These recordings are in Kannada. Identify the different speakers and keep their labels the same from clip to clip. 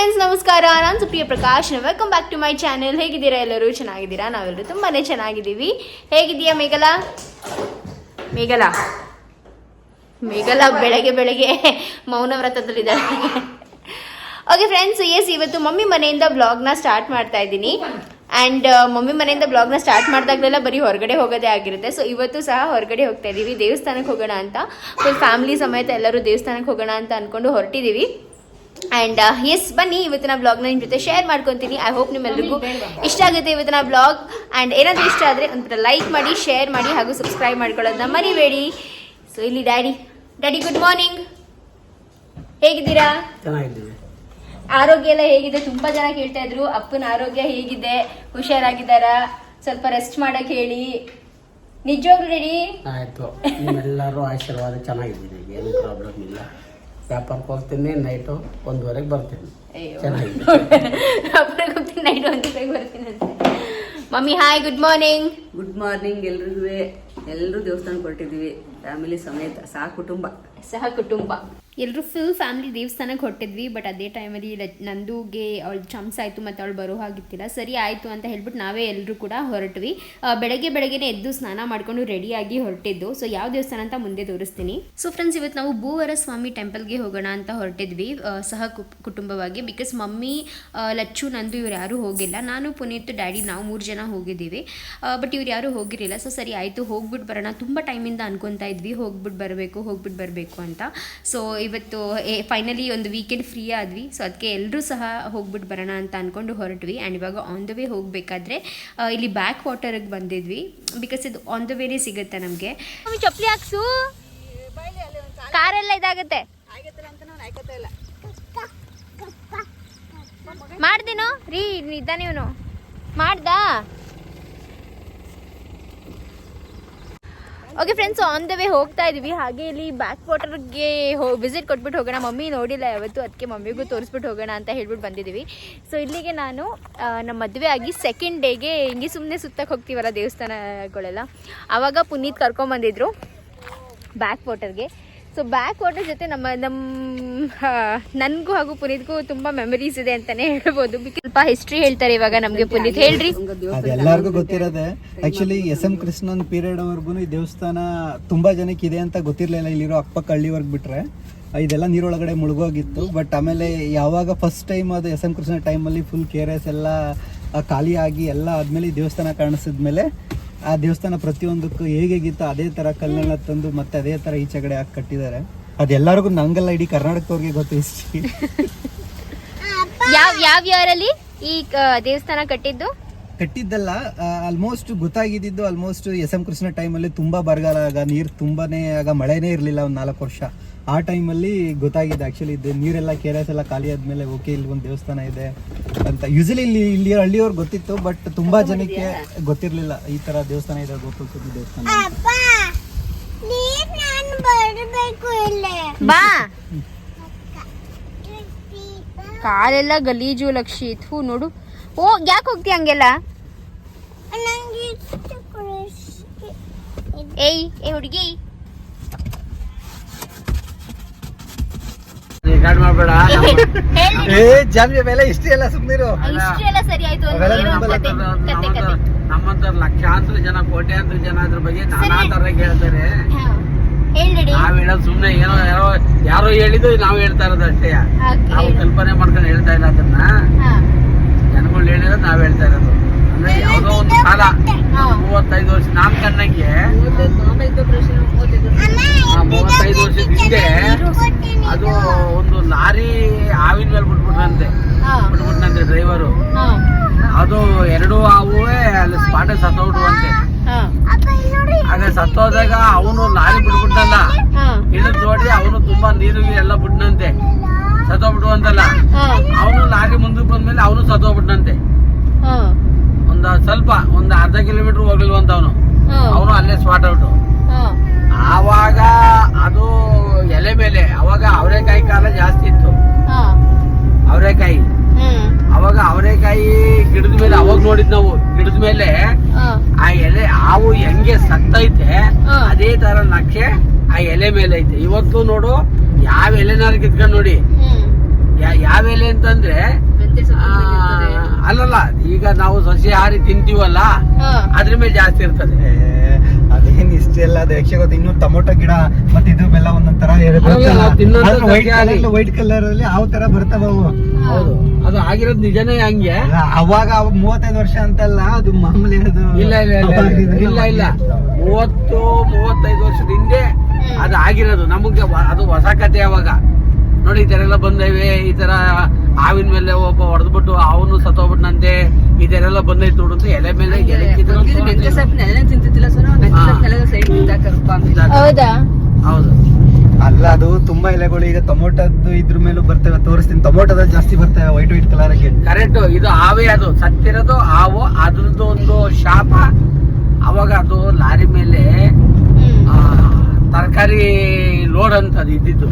Speaker 1: ಫ್ರೆಂಡ್ಸ್ ನಮಸ್ಕಾರ. ನಾನು Supriya Prakash. Welcome back to my channel ಹೇಗಿದ್ದೀರಾ ಎಲ್ಲರೂ? ಚೆನ್ನಾಗಿದ್ದೀರಾ? ನಾವೆಲ್ಲರೂ ತುಂಬಾನೇ ಚೆನ್ನಾಗಿದ್ದೀವಿ. ಹೇಗಿದೆಯಾ ಮೇಘಲ? ಮೇಘಲ? ಮೇಘಲ ಬೆಳಗ್ಗೆ ಬೆಳಗ್ಗೆ ಮೌನ ವ್ರತದಲ್ಲಿದ್ದಾರೆ ಓಕೆ ಫ್ರೆಂಡ್ಸ್ ಎಸ್ ಇವತ್ತು ಮಮ್ಮಿ ಮನೆಯಿಂದ ಬ್ಲಾಗ್ನ ಸ್ಟಾರ್ಟ್ ಮಾಡ್ತಾ ಇದ್ದೀನಿ. ಆ್ಯಂಡ್ ಮಮ್ಮಿ ಮನೆಯಿಂದ ಬ್ಲಾಗ್ನ ಸ್ಟಾರ್ಟ್ ಮಾಡಿದಾಗಲೆಲ್ಲ ಬರೀ ಹೊರಗಡೆ ಹೋಗೋದೇ ಆಗಿರುತ್ತೆ. ಸೊ ಇವತ್ತು ಸಹ ಹೊರಗಡೆ ಹೋಗ್ತಾ ಇದ್ದೀವಿ ದೇವಸ್ಥಾನಕ್ಕೆ ಹೋಗೋಣ ಅಂತ. ಫುಲ್ ಫ್ಯಾಮಿಲಿ ಸಮೇತ ಎಲ್ಲರೂ ದೇವಸ್ಥಾನಕ್ಕೆ ಹೋಗೋಣ ಅಂತ ಅಂದ್ಕೊಂಡು ಹೊರಟಿದ್ದೀವಿ ಆ್ಯಂಡ್ ಎಸ್ ಬನ್ನಿ ಇವತ್ತಿನ ಬ್ಲಾಗ್ನ ನಿಮ್ಮ ಜೊತೆ ಶೇರ್ ಮಾಡ್ಕೊತೀನಿ. ಐ ಹೋಪ್ ನಿಮ್ಮೆಲ್ಲರಿಗೂ ಇಷ್ಟ ಆಗುತ್ತೆ ಇವತ್ತಿನ ಬ್ಲಾಗ್ ಆ್ಯಂಡ್ ಏನಾದರೂ ಇಷ್ಟ ಆದರೆ ಒಂಥರ ಲೈಕ್ ಮಾಡಿ ಶೇರ್ ಮಾಡಿ ಹಾಗೂ ಸಬ್ಸ್ಕ್ರೈಬ್ ಮಾಡ್ಕೊಳ್ಳೋದನ್ನ ಮರಿಬೇಡಿ. ಸೊ ಇಲ್ಲಿ ಡ್ಯಾಡಿ. ಡ್ಯಾಡಿ ಗುಡ್ ಮಾರ್ನಿಂಗ್ ಹೇಗಿದ್ದೀರಾ? ಆರೋಗ್ಯ ಎಲ್ಲ ಹೇಗಿದೆ? ತುಂಬಾ ಜನ ಕೇಳ್ತಾ ಇದ್ರು. ಅಪ್ಪನ ಆರೋಗ್ಯ ಹೇಗಿದೆ? ಹುಷಾರಾಗಿದ್ದಾರಾ? ಸ್ವಲ್ಪ ರೆಸ್ಟ್ ಮಾಡಕ್ಕೆ ಹೇಳಿ. ನಿಜವಾಗ್ಲೂ ರೆಡಿ
Speaker 2: ಆಯ್ತು. ನಿಮ್ಮೆಲ್ಲರೂ ಆಶೀರ್ವಾದ ಚೆನ್ನಾಗಿದ್ದೀನಿ ಏನು ಪ್ರಾಬ್ಲಮ್ ಇಲ್ಲ. ವ್ಯಾಪಾರಕ್ಕೆ ಹೋಗ್ತೀನಿ ನೈಟು ಒಂದುವರೆಗೆ ಬರ್ತೀನಿ. ಚೆನ್ನಾಗಿದೆ.
Speaker 1: ವ್ಯಾಪಾರಕ್ಕೆ ಹೋಗ್ತೀನಿ ನೈಟ್ ಒಂದುವರೆಗೆ ಬರ್ತೀನಿ ಅಂತ. Mummy hi good morning
Speaker 3: good morning ಎಲ್ರಿಗೂ. ಎಲ್ಲರೂ ದೇವಸ್ಥಾನಕ್ಕೆ ಹೊರಟಿದ್ವಿ ಫ್ಯಾಮಿಲಿ ಸಮೇತ ಸಹ ಕುಟುಂಬ.
Speaker 1: ಸಹ ಕುಟುಂಬ. ಎಲ್ಲರೂ ಫುಲ್ ಫ್ಯಾಮಿಲಿ ದೇವಸ್ಥಾನಕ್ಕೆ ಹೊಟ್ಟಿದ್ವಿ ಬಟ್ ಅದೇ ಟೈಮಲ್ಲಿ ನಂದುಗೆ ಅವಳು ಚಮ್ಸ್ ಆಯಿತು ಮತ್ತು ಅವಳು ಬರೋ ಹಾಗಿತ್ತಿಲ್ಲ ಸರಿ ಆಯಿತು ಅಂತ ಹೇಳ್ಬಿಟ್ಟು ನಾವೇ ಎಲ್ಲರೂ ಕೂಡ ಹೊರಟ್ವಿ. ಬೆಳಗ್ಗೆ ಬೆಳಗ್ಗೆ ಎದ್ದು ಸ್ನಾನ ಮಾಡ್ಕೊಂಡು ರೆಡಿಯಾಗಿ ಹೊರಟಿದ್ದು. ಸೊ ಯಾವ ದೇವಸ್ಥಾನ ಅಂತ ಮುಂದೆ ತೋರಿಸ್ತೀನಿ. ಸೊ ಫ್ರೆಂಡ್ಸ್ ಇವತ್ತು ನಾವು ಭೂವರ ಸ್ವಾಮಿ ಟೆಂಪಲ್ಗೆ ಹೋಗೋಣ ಅಂತ ಹೊರಟಿದ್ವಿ ಸಹ ಕುಟುಂಬವಾಗಿ. ಬಿಕಾಸ್ ಮಮ್ಮಿ ಲಚ್ಚು, ನಂದು ಇವ್ರು ಯಾರೂ ಹೋಗಿಲ್ಲ. ನಾನು, ಪುನೀತ್, ಡ್ಯಾಡಿ ನಾವು ಮೂರು ಜನ ಹೋಗಿದ್ದೀವಿ. ಬಟ್ ಇವ್ರು ಯಾರೂ ಹೋಗಿರಲಿಲ್ಲ. ಸೊ ಸರಿ ಆಯಿತು ಹೋಗ್ಬಿಟ್ಟು ಬರೋಣ. ತುಂಬ ಟೈಮಿಂದ ಅನ್ಕೊತಾ ಇದ್ವಿ. ಹೋಗ್ಬಿಟ್ಟು ಬರಬೇಕು ಹೋಗ್ಬಿಟ್ಟು ಬರಬೇಕು. ಅಂತ. ಸೊ ಇವತ್ತು ಫೈನಲಿ ಒಂದು ವೀಕೆಂಡ್ ಫ್ರೀ ಆದ್ವಿ. ಸೊ ಅದಕ್ಕೆ ಎಲ್ಲರೂ ಸಹ ಹೋಗ್ಬಿಟ್ಟು ಬರೋಣ ಅಂತ ಅಂದ್ಕೊಂಡು ಹೊರಟ್ವಿ. ಆ್ಯಂಡ್ ಇವಾಗ ಆನ್ ದ ವೇ ಹೋಗಬೇಕಾದ್ರೆ ಇಲ್ಲಿ ಬ್ಯಾಕ್ ವಾಟರ್ಗೆ ಬಂದಿದ್ವಿ. ಬಿಕಾಸ್ ಇದು ಆನ್ ದ ವೇನೇ ಸಿಗುತ್ತೆ ನಮಗೆ. ಚಪ್ಪಲಿ ಹಾಕ್ಸು. ಕಾರೆಲ್ಲ ಇದಾಗುತ್ತೆ. ಮಾಡ್ದೇನೋ? ರೀ ಇದ್ದಾನೆ ಇವನು. ಮಾಡ್ದಾ? Okay friends on the way ಹೋಗ್ತಾ ಇದೀವಿ. ಹಾಗೆ ಇಲ್ಲಿ ಬ್ಯಾಕ್ ವಾಟರ್ಗೆ ಹೋ ವಿಸಿಟ್ ಕೊಟ್ಬಿಟ್ಟು ಹೋಗೋಣ. ಮಮ್ಮಿ ನೋಡಿಲ್ಲ ಯಾವತ್ತು, ಅದಕ್ಕೆ ಮಮ್ಮಿಗೂ ತೋರಿಸ್ಬಿಟ್ಟು ಹೋಗೋಣ ಅಂತ ಹೇಳ್ಬಿಟ್ಟು ಬಂದಿದ್ದೀವಿ ಸೊ ಇಲ್ಲಿಗೆ ನಾನು ನಮ್ಮ ಮದುವೆ ಆಗಿ ಸೆಕೆಂಡ್ ಡೇಗೆ ಹಿಂಗೆ ಸುಮ್ಮನೆ ಸುತ್ತಕ್ಕೆ ಹೋಗ್ತೀವಲ್ಲ ದೇವಸ್ಥಾನಗಳೆಲ್ಲ. ಆವಾಗ ಪುನೀತ್ ಕರ್ಕೊಂಬಂದಿದ್ರು ಬ್ಯಾಕ್ ವಾಟರ್ಗೆ ಸೊ ಬ್ಯಾಕ್ ವಾಟರ್ ಜೊತೆ ನಮ್ಮ ನಮ್ಮ ನನಗೂ ಹಾಗೂ ಪುನೀತ್ಗೂ ತುಂಬಾ ಮೆಮರೀಸ್ ಇದೆ ಅಂತಾನೆ ಹೇಳ್ಬೋದು. ಸ್ವಲ್ಪ ಹಿಸ್ಟ್ರಿ ಹೇಳ್ತಾರೆ ಇವಾಗ ನಮಗೆ ಪುನೀತ್. ಹೇಳ್ರಿ.
Speaker 4: ಎಲ್ಲಾರ್ಗು ಗೊತ್ತಿರೋದೆ. Actually S M Krishnan period ವರ್ಗು ಈ ದೇವಸ್ಥಾನ ತುಂಬಾ ಜನಕ್ಕೆ ಇದೆ ಅಂತ ಗೊತ್ತಿರ್ಲಿಲ್ಲ. ಇಲ್ಲಿರೋ ಅಕ್ಕಪಕ್ಕ ಹಳ್ಳಿವರ್ಗ್ ಬಿಟ್ರೆ ಇದೆಲ್ಲ ನೀರೊಳಗಡೆ ಮುಳುಗೋಗಿತ್ತು. ಬಟ್ ಆಮೇಲೆ ಯಾವಾಗ ಫಸ್ಟ್ ಟೈಮ್ ಅದು ಎಸ್ ಎಂ ಕೃಷ್ಣ ಟೈಮಲ್ಲಿ ಫುಲ್ ಕೆ ಆರ್ ಎಸ್ ಎಲ್ಲ ಖಾಲಿಯಾಗಿ ಎಲ್ಲ ಆದ್ಮೇಲೆ ದೇವಸ್ಥಾನ ಕಾಣಿಸಿದ್ಮೇಲೆ ಆ ದೇವಸ್ಥಾನ ಪ್ರತಿಯೊಂದಕ್ಕೂ ಹೇಗೇಗಿತ್ತು ಅದೇ ತರ ಕಲ್ಲೆಲ್ಲ ತಂದು ಮತ್ತೆ ಅದೇ ತರ ಈಚೆಗಡೆ ಹಾಕಿ ಕಟ್ಟಿದ್ದಾರೆ. ಅದೆಲ್ಲರಿಗೂ ನಂಗಲ್ಲ ಇಡೀ ಕರ್ನಾಟಕದವ್ರಿಗೆ ಗೊತ್ತು ಹಿಸ್ಟ್ರಿ
Speaker 1: ಯಾವ ಯಾವ ಯಾರಲ್ಲಿ ಈ ದೇವಸ್ಥಾನ ಕಟ್ಟಿದ್ದು?
Speaker 4: ಕಟ್ಟಿದ್ದಲ್ಲ ಆಲ್ಮೋಸ್ಟ್ ಗೊತ್ತಾಗಿದ್ದು ಆಲ್ಮೋಸ್ಟ್ ಎಸ್ ಎಂ ಕೃಷ್ಣ ಟೈಮಲ್ಲಿ ತುಂಬಾ ಬರಗಾಲ ಆಗ ನೀರು ತುಂಬಾನೇ ಆಗ ಮಳೆನೇ ಇರಲಿಲ್ಲ ಒಂದು ನಾಲ್ಕು ವರ್ಷ. ಆ ಟೈಮಲ್ಲಿ ಗೊತ್ತಾಗಿದೆ ಆ್ಯಕ್ಚುಲಿ ಇದು ನೀರೆಲ್ಲ ಕೆ ಆರ್ ಎಸ್ ಎಲ್ಲ ಖಾಲಿ ಆದ್ಮೇಲೆ ಓಕೆ ಇಲ್ಲಿ ಒಂದು ದೇವಸ್ಥಾನ ಇದೆ ಅಂತ. ಯೂಸಲಿ ಇಲ್ಲಿ ಇಲ್ಲಿ ಹಳ್ಳಿಯವ್ರಿಗೆ ಗೊತ್ತಿತ್ತು ಬಟ್ ತುಂಬಾ ಜನಕ್ಕೆ ಗೊತ್ತಿರಲಿಲ್ಲ ಈ ತರ ದೇವಸ್ಥಾನ ಇದೆ ಗೋಕುಲ್ ದೇವಸ್ಥಾನ
Speaker 1: ಬಾ. ಕಾಲೆಲ್ಲ ಗಲೀಜು ಲಕ್ಷಿ ಇತ್ತು ನೋಡು. ಓ ಯಾಕೆ ಹೋಗ್ತಿ ಹಂಗೆಲ್ಲ? ಏಯ್ ಏ ಹುಡುಗಿ.
Speaker 2: ರೆಕಾರ್ಡ್ ಮಾಡಬೇಡ.
Speaker 4: ಏ ಜಾನ್ವಿ ಮೇಲೆ ಇಷ್ಟೇ ಎಲ್ಲ ಸುಮ್ಮನಿರು
Speaker 1: ಎಲ್ಲ ಸರಿ ಆಯ್ತು
Speaker 4: ಅವೆಲ್ಲ ನಂಬಲ್ಲ
Speaker 2: ಲಕ್ಷಾಂತರ ಜನ ಕೋಟ್ಯಾಂತರ ಜನ ಅದ್ರ ಬಗ್ಗೆ ನಾನಾ ತರ ಹೇಳ್ತಾರೆ.
Speaker 1: ಹಾ. ಹೇಳ್ ರೆಡಿ
Speaker 2: ನಾವ್ ಹೇಳೋದು ಸುಮ್ನೆ ಏನೋ ಯಾರೋ ಯಾರೋ ಹೇಳಿದ್ದು ನಾವ್ ಹೇಳ್ತಾ ಇರೋದು ಅಷ್ಟೇ. ನಾವು ಕಲ್ಪನೆ ಮಾಡ್ಕೊಂಡು ಹೇಳ್ತಾ ಇಲ್ಲ ಅದನ್ನ. ಜನಗಳು ಹೇಳಿರೋದು ನಾವ್ ಹೇಳ್ತಾ ಇರೋದು. ಯಾವ್ದೋ ಒಂದು ಕಾಲ. ಮೂವತ್ತೈದು ವರ್ಷ. ನಾನ್ ಕಣ್ಣಂಗೆ ಆ ಮೂವತ್ತೈದು ವರ್ಷದ ಹಿಂದೆ ಅದು ಒಂದು ಲಾರಿ ಹಾವಿನ ಮೇಲೆ ಬಿಟ್ಬಿಟ್ರಂತೆ ಬಿಟ್ಬಿಟ್ನಂತೆ ಡ್ರೈವರು ಅದು ಎರಡು ಹಾವುವೇ ಅಲ್ಲಿ ಸ್ಪಾಟ ಸತ್ತೋಗ್ಬಿಡುವಂತೆ ಆಗ ಸತ್ತೋದಾಗ ಅವನು ಲಾರಿ ಬಿಟ್ಬಿಟ್ಟಲ್ಲ ಇಳಿದ್ ನೋಡಿ ಅವನು ತುಂಬಾ ನೀರು ಎಲ್ಲ ಬಿಟ್ನಂತೆ. ಸತ್ತೋಗ್ಬಿಡುವಂತಲ್ಲ ಅವನು ಲಾರಿ ಮುಂದಕ್ಕೆ ಬಂದ್ಮೇಲೆ ಅವನು ಸತ್ತೋಗ್ಬಿಟ್ನಂತೆ. ಒಂದ್ ಸ್ವಲ್ಪ ಒಂದ್ ಅರ್ಧ ಕಿಲೋಮೀಟರ್ ಹೋಗ್ಲಿಲ್ವಂತ ಅವನು ಅವನು ಅಲ್ಲೇ ಸ್ಪಾಟ್ ಔಟ್ ಆವಾಗ ಅದು ಎಲೆ ಮೇಲೆ ಅವಾಗ ಅವರೆಕಾಯಿ ಕಾಲ ಜಾಸ್ತಿ ಇತ್ತು. ಅವರೆಕಾಯಿ. ಅವಾಗ ಅವರೆಕಾಯಿ ಗಿಡದ ಮೇಲೆ ಅವಾಗ ನೋಡಿದ್ ನಾವು ಗಿಡದ ಮೇಲೆ ಆ ಎಲೆ ಹಾವು ಹೆಂಗೆ ಸತ್ತೈತೆ. ಅದೇ ತರ ನಕ್ಷೆ ಆ ಎಲೆ ಮೇಲೆ ಐತೆ. ಇವತ್ತು ನೋಡು ಯಾವ ಎಲೆನಾರು ಕಿತ್ಕೊಂಡ್ ನೋಡಿ. ಯಾವ ಎಲೆ ಅಂತಂದ್ರೆ ಅಲ್ಲಲ್ಲ ಈಗ ನಾವು ಸಸ್ಯಾಹಾರಿ ತಿಂತೀವಲ್ಲ ಅದ್ರ ಮೇಲೆ ಜಾಸ್ತಿ ಇರ್ತದೆ.
Speaker 4: ಅದೇನು ಇಷ್ಟೆಲ್ಲ ಅದು ಯಕ್ಷ ಗೊತ್ತು ಇನ್ನು ಟೊಮೊಟೊ ಗಿಡ ಮತ್ತೆ ಇದು ಬೆಲ್ಲ ಒಂದೊಂದ್ ತರ ವೈಟ್. ಕಲರ್ ಅಲ್ಲಿ ಯಾವ ತರ ಬರ್ತಾವ ಅವು?
Speaker 2: ಹೌದು. ಅದು ಆಗಿರೋದು ನಿಜನೇ ಹಂಗೆ.
Speaker 4: ಅವಾಗ ಅವ್ ಮೂವತ್ತೈದು ವರ್ಷ ಅಂತಲ್ಲ ಅದು ಮಾಮೂಲಿ ಅದು
Speaker 2: ಇಲ್ಲ ಇಲ್ಲ ಇಲ್ಲ ಇಲ್ಲ. ಮೂವತ್ತು ಮೂವತ್ತೈದು ವರ್ಷದ ಹಿಂದೆ ಅದು ಆಗಿರೋದು. ನಮಗೆ ಅದು ಹೊಸ ಕತೆ ಅವಾಗ. ನೋಡಿ ಈ ತರ ಎಲ್ಲ ಬಂದವೆ. ಈ ತರ ಹಾವಿನ ಮೇಲೆ ಒಬ್ಬ ಹೊಡೆದ್ಬಿಟ್ಟು ಅವನು ಸತ್ತೋಗ್ಬಿಟ್ನಂತೆ. ಈ ತರ ಎಲ್ಲ ಬಂದೈತೆ ನೋಡು ಅಂತ ಎಲೆ ಮೇಲೆ ಎಲೆ
Speaker 1: ಹೌದಾ?
Speaker 2: ಹೌದು.
Speaker 4: ಅಲ್ಲ ಅದು ತುಂಬಾ ಎಲೆಗಳು. ಈಗ ಟೊಮೊಟೊದ್ದು ಇದ್ರ ಮೇಲೂ ಬರ್ತವೆ. ತೋರಿಸ್ತೀನಿ. ಟೊಮೊಟೊದ ಜಾಸ್ತಿ ಬರ್ತವೆ ವೈಟ್ ವೈಟ್ ಕಲರ್ ಆಗಿ
Speaker 2: ಕರೆಕ್ಟ್ ಇದು ಹಾವೇ ಅದು. ಸತ್ತಿರೋದು ಹಾವು ಅದ್ರದ್ದು ಒಂದು ಶಾಪ. ಅವಾಗ ಅದು ಲಾರಿ ಮೇಲೆ ತರಕಾರಿ ಲೋಡ್ ಅಂತ ಅದು ಇದ್ದಿದ್ದು.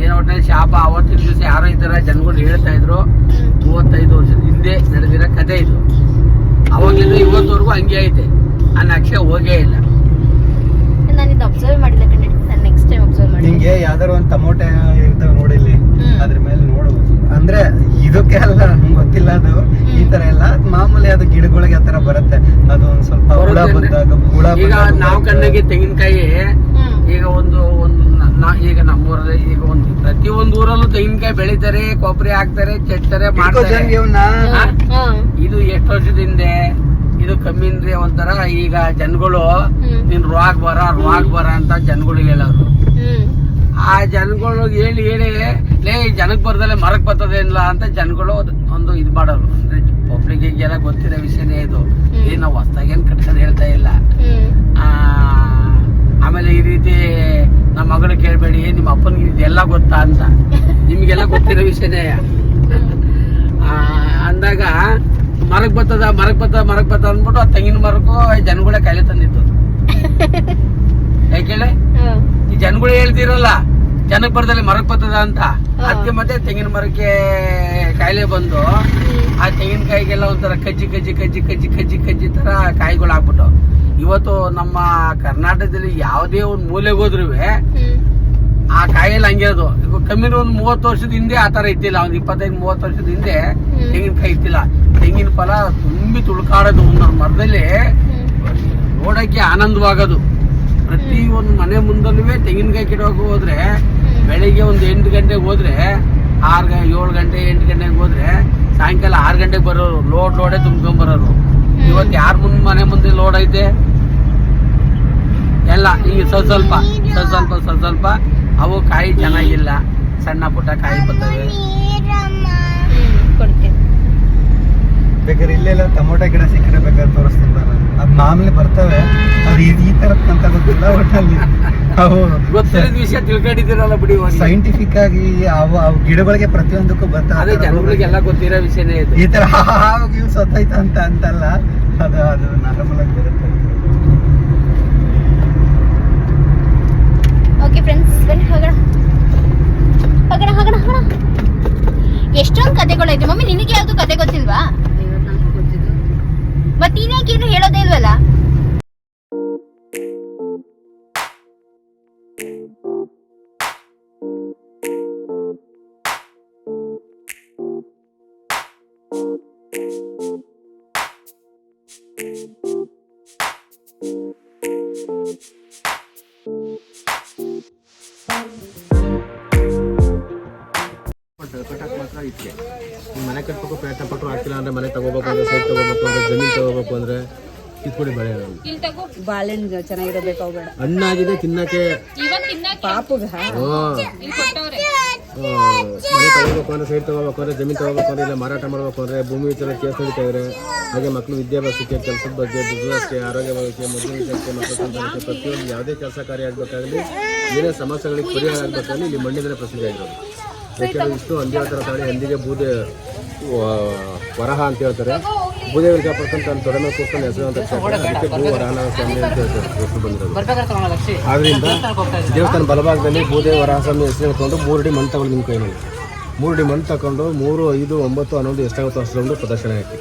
Speaker 2: ಅದೇನೋ ಒಟ್ಟಿನಲ್ಲಿ ಶಾಪ. ಅವತ್ತಿನ ದಿವಸ ಯಾರೋ ಈ ತರ ಜನಗಳು ಹೇಳ್ತಾ ಇದ್ರು. ಮೂವತ್ತೈದು ವರ್ಷದ ಹಿಂದೆ ನಡೆದಿರೋ ಕತೆ ಇದು. ಅವಾಗಿಂದ ಇವತ್ತವರೆಗೂ ಹಂಗೆ ಐತೆ. ಆ ನಕ್ಷೆ ಹೋಗೇ ಇಲ್ಲ.
Speaker 1: ನಾನು ಇದು ಅಬ್ಸರ್ವ್ ಮಾಡಿಲ್ಲ ಕಣ್ಣ ನಾನು ನೆಕ್ಸ್ಟ್ ಟೈಮ್ ಅಬ್ಸರ್ವ್ ಮಾಡಿ
Speaker 4: ನಿಂಗೆ ಯಾವ್ದಾರು ಒಂದ್ ಟಮೋಟ ಇರ್ತಾವ ನೋಡಿಲ್ಲಿ. ಅದ್ರ ಮೇಲೆ ನೋಡು. ಅಂದ್ರೆ ಇದಕ್ಕೆ ಅಲ್ಲ ನಂಗೆ ಗೊತ್ತಿಲ್ಲ ಅದು. ಈ ತರ ಎಲ್ಲ ಮಾಮೂಲಿ ಅದು ಗಿಡಗಳಿಗೆ ಆ ತರ ಬರುತ್ತೆ. ಅದು ಒಂದ್ ಸ್ವಲ್ಪ ಹುಳ. ಬಂದಾಗ ಹುಳ
Speaker 2: ಈಗ ನಾವು ಕಣ್ಣಿಗೆ ತೆಂಗಿನಕಾಯಿ ಈಗ ಒಂದು ಒಂದು ನ- ಈಗ ನಮ್ಮೂರಲ್ಲಿ ಈಗ ಒಂದು ಪ್ರತಿ ಒಂದು ಊರಲ್ಲೂ ತೆಂಗಿನಕಾಯಿ ಬೆಳಿತಾರೆ ಕೊಬ್ಬರಿ ಹಾಕ್ತಾರೆ ಚೆಟ್ತಾರೆ
Speaker 4: ಹಿಡ್ಕೊ
Speaker 2: ಮಾಡ್ತಾರೆ. ಇದು ಎಷ್ಟು ವರ್ಷದಿಂದ ಇದು ಕಮ್ಮಿ ಅಂದ್ರೆ ಒಂಥರ ಈಗ ಜನಗಳು ನಿನ್ ರೋಗ್ ಬರ ರೋಗ್ ಬರ ಅಂತ ಜನಗಳಿಗೆ ಹೇಳೋರು ಆ ಜನಗಳು ಹೇಳಿ ಹೇಳಿ ಲೇ ಜನಕ್ ಬರ್ದಲ್ಲ ಮರಕ್ ಬರ್ತದೆ ಇಲ್ಲ ಅಂತ ಜನಗಳು ಒಂದು ಇದು ಮಾಡೋರು ಅಂದ್ರೆ ಪಬ್ಲಿಕ್ಗೆಲ್ಲ ಗೊತ್ತಿರೋ ವಿಷಯನೇ ಇದು. ಏನ್ ನಾವು ಹೊಸ್ದಾಗಿ ಏನ್ ಕಟ್ಕೊಂಡು ಹೇಳ್ತಾ ಇಲ್ಲ. ಆ, ಆಮೇಲೆ ಈ ರೀತಿ ನಮ್ಮ ಮಗಳು ಕೇಳಬೇಡಿ ನಿಮ್ಮ ಅಪ್ಪನಿಗೆ ಇದೆಲ್ಲ ಗೊತ್ತಾ ಅಂತ. ನಿಮಗೆಲ್ಲ ಗೊತ್ತಿರೋ ವಿಷಯನೇ. ಅಂದಾಗ ಮರಕ್ ಬತ್ತದ ಮರಕ್ ಬತ್ತದ ಮರಕ್ ಬತ್ತದ ಅಂದ್ಬಿಟ್ಟು ಆ ತೆಂಗಿನ ಮರಕ್ಕೂ ಜನಗಳೇ ಕಾಯಿಲೆ ತಂದಿತ್ತು.
Speaker 1: ಯಾಕೆ
Speaker 2: ಈ ಜನಗಳು ಹೇಳ್ತಿರಲ್ಲ. ಜನಕ್ ಬರ್ದಲ್ಲಿ ಮರಕ್ ಬರ್ತದ ಅಂತ. ಅದಕ್ಕೆ ಮತ್ತೆ ತೆಂಗಿನ ಮರಕ್ಕೆ ಕಾಯಿಲೆ ಬಂದು ಆ ತೆಂಗಿನಕಾಯಿಗೆಲ್ಲ ಒಂಥರ ಕಜ್ಜಿ ಕಜ್ಜಿ ಕಜ್ಜಿ ಕಜ್ಜಿ ಕಜ್ಜಿ ಕಜ್ಜಿ ತರ ಕಾಯಿಗಳು ಆಗ್ಬಿಟ್ಟು. ಇವತ್ತು ನಮ್ಮ ಕರ್ನಾಟಕದಲ್ಲಿ ಯಾವುದೇ ಒಂದು ಮೂಲೆಗೆ ಹೋದ್ರು ಆ ಕಾಯಿಲೆ ಹಂಗೆ ಅದು ಕಮ್ಮಿ ಒಂದು ಮೂವತ್ತು ವರ್ಷದ ಹಿಂದೆ ಆ ತರ ಇತ್ತಿಲ್ಲ ಒಂದು ಇಪ್ಪತ್ತೈದು ಮೂವತ್ತು ವರ್ಷದ ಹಿಂದೆ ತೆಂಗಿನಕಾಯಿ ಇತ್ತಿಲ್ಲ ತೆಂಗಿನ ಫಲ ತುಂಬಿ ತುಳ್ಕಾಡೋದು ಒಂದೊಂದು ಮರದಲ್ಲಿ ನೋಡಕ್ಕೆ ಆನಂದವಾಗೋದು. ಪ್ರತಿ ಒಂದು ಮನೆ ಮುಂದಲ್ಲೂ ತೆಂಗಿನಕಾಯಿ ಗಿಡಕ್ಕೆ ಹೋದ್ರೆ ಬೆಳಿಗ್ಗೆ ಒಂದು ಎಂಟು ಗಂಟೆಗೆ ಹೋದ್ರೆ ಆರು ಏಳು ಗಂಟೆ ಎಂಟು ಗಂಟೆಗೆ ಹೋದ್ರೆ ಸಾಯಂಕಾಲ ಆರು ಗಂಟೆಗೆ ಬರೋರು ಲೋಡ್ ಲೋಡೇ ತುಂಬ್ಕೊಂಬರೋರು ಇವತ್ತು ಯಾರ ಮುಂದೆ ಮನೆ ಮುಂದೆ ಲೋಡ್ ಐತೆ? ಎಲ್ಲ ಈಗ ಸ್ವಲ್ಪ ಸ್ವಲ್ಪ ಸ್ವಲ್ಪ ಸ್ವಲ್ಪ ಸ್ವಲ್ಪ ಸ್ವಲ್ಪ ಅವು ಕಾಯಿ ಚೆನ್ನಾಗಿಲ್ಲ. ಸಣ್ಣ ಪುಟ್ಟ ಕಾಯಿ ಬರ್ತವೆ.
Speaker 4: ಬೇಕಾದ್ರೆ ಇಲ್ಲೆಲ್ಲ ಟೊಮೊಟೊ ಗಿಡ ಸಿಕ್ಕರೆ ಬೇಕಾದ್ರೆ ತೋರಿಸ್ತೀನಿ ನಾನು. ಅದ್ ಮಾಮೂಲಿ ಬರ್ತವೆ ಅದು ಈ- ಈ ತರ ಅಂತ ಗೊತ್ತಿಲ್ಲ ಒಟ್ಟಲ್ಲಿ ಅವು
Speaker 2: ಗೊತ್ತಿರೋದ್ ವಿಷಯ ತಿಳ್ಕೊಂಡಿದ್ದೀರಲ್ಲ ಬಿಡಿ.
Speaker 4: ಸೈಂಟಿಫಿಕ್ ಆಗಿ ಅವು ಅವು ಗಿಡಗಳಿಗೆ ಪ್ರತಿಯೊಂದಕ್ಕೂ
Speaker 2: ಅದೇ ಜನಗಳಿಗೆಲ್ಲ ಗೊತ್ತಿರೋ ವಿಷಯನೇ ಇದು.
Speaker 4: ಈ ಥರ ಹಾವು ಸತ್ತೈತ ಅಂತ ಅಂತಲ್ಲ ಅದು ಅದು ನಾರ್ಮಲ್ ಆಗಿ ಬರುತ್ತೆ.
Speaker 1: ಓಕೆ ಫ್ರೆಂಡ್ಸ್ ಬನ್ನಿ ಹೋಗೋಣ. ಹೋಗೋಣ ಹೋಗೋಣ ಹೋಗೋಣ. ಎಷ್ಟೊಂದು ಕತೆಗಳೈತೆ ಮಮ್ಮಿ ನಿನಗೆ ಯಾವ್ದು ಕತೆ ಗೊತ್ತಿಲ್ವಾ? ನೀನ್ಯಾಕೆ ಏನು ಹೇಳೋದೇ ಇಲ್ವಲ್ಲ?
Speaker 5: ಕಟ್ಟಬೇಕು ಹಾಕಿಲ್ಲ ಅಂದ್ರೆ ಮನೆ ತಗೋಬೇಕು ಅಂದ್ರೆ ಸೈಟ್ ತಗೋಬೇಕು ಅಂದ್ರೆ ಜಮೀನ್ ತಗೋಬೇಕು ಅಂದ್ರೆ ಕಿತ್ಕೊಡಿ ಬೆಳೆ
Speaker 3: ಬಾಳೆಹಣ್ಣು ಚೆನ್ನಾಗಿರಬೇಕು ಅವು ಬೇಡ.
Speaker 5: ಹಣ್ಣಾಗಿದೆ ತಿನ್ನಕ್ಕೆ.
Speaker 3: ಪಾಪುಗ.
Speaker 5: ಮನೆ ತಗೋಬೇಕು ಅಂದ್ರೆ ಸೈಟ್ ತಗೋಬೇಕು ಅಂದ್ರೆ ಜಮೀನು ತಗೋಬೇಕು ಅಂದ್ರೆ ಇಲ್ಲ ಮಾರಾಟ ಮಾಡ್ಬೇಕು ಅಂದ್ರೆ ಭೂಮಿ ವಿಚಾರ ಕೇಸ್ ನಡೀತಾ ಇದ್ರೆ ಹಾಗೆ ಮಕ್ಕಳು ವಿದ್ಯಾಭ್ಯಾಸಕ್ಕೆ ಕೆಲಸದ ಬಗ್ಗೆ ಬಿಸ್ನೆಸ್ಗೆ ಆರೋಗ್ಯ ಬಗ್ಗೆ ಮದುವೆ ವಿಚಾರಕ್ಕೆ ಮಕ್ಕಳ ಸಂತಾನಕ್ಕೆ ಪ್ರತಿಯೊಂದು ಯಾವುದೇ ಕೆಲಸ ಕಾರ್ಯ ಆಗ್ಬೇಕಾಗಲಿ ಏನೇ ಸಮಸ್ಯೆಗಳಿಗೆ ಪರಿಹಾರ ಆಗಬೇಕಾಗಲಿ ಇಲ್ಲಿ ಮಣ್ಣಿದ್ರೆ ಪ್ರಸಿದ್ಧ ಆಗಿರೋದು ಯಾಕೆಂದ್ರೆ ಇಷ್ಟು ಹಂದಿ ಥರ ತಾಳಿ ಹಂದಿಗೆ ಬೂದೆ ವರಹ ಅಂತ ಹೇಳ್ತಾರೆ. ಭೂದೇವಿ ವಿಚಾರಪಡ್ಕೊಂಡು ತನ್ನ ತೊಡೆ ಮೇಲೆ ಕೂತ್ಕೊಂಡು ಹೆಸರು ಅಂತ. ಅದಕ್ಕೆ ಭೂ ವರಹನ ಸ್ವಾಮಿ ಅಂತ ಹೇಳ್ತಾರೆ. ಹೆಸರು ಬಂದಿರೋದು. ಆದ್ರಿಂದ ದೇವಸ್ಥಾನ ಬಲಭಾಗದಲ್ಲಿ ಭೂದೇವಿ ವರಹ ಸ್ವಾಮಿ ಹೆಸರು ಹೇಳ್ಕೊಂಡು ಮೂರು ಅಡಿ ಮಣ್ಣು ತಗೊಂಡು ನಿಮ್ಮ ಕೈನಲ್ಲಿ. ಮೂರು ಅಡಿ ಮಣ್ಣು ತಗೊಂಡು ಮೂರು ಐದು ಒಂಬತ್ತು ಹನ್ನೊಂದು ಎಷ್ಟಾಗುತ್ತೋ ಅಷ್ಟೊಂದು ಪ್ರದರ್ಶನ ಹಾಕಿ.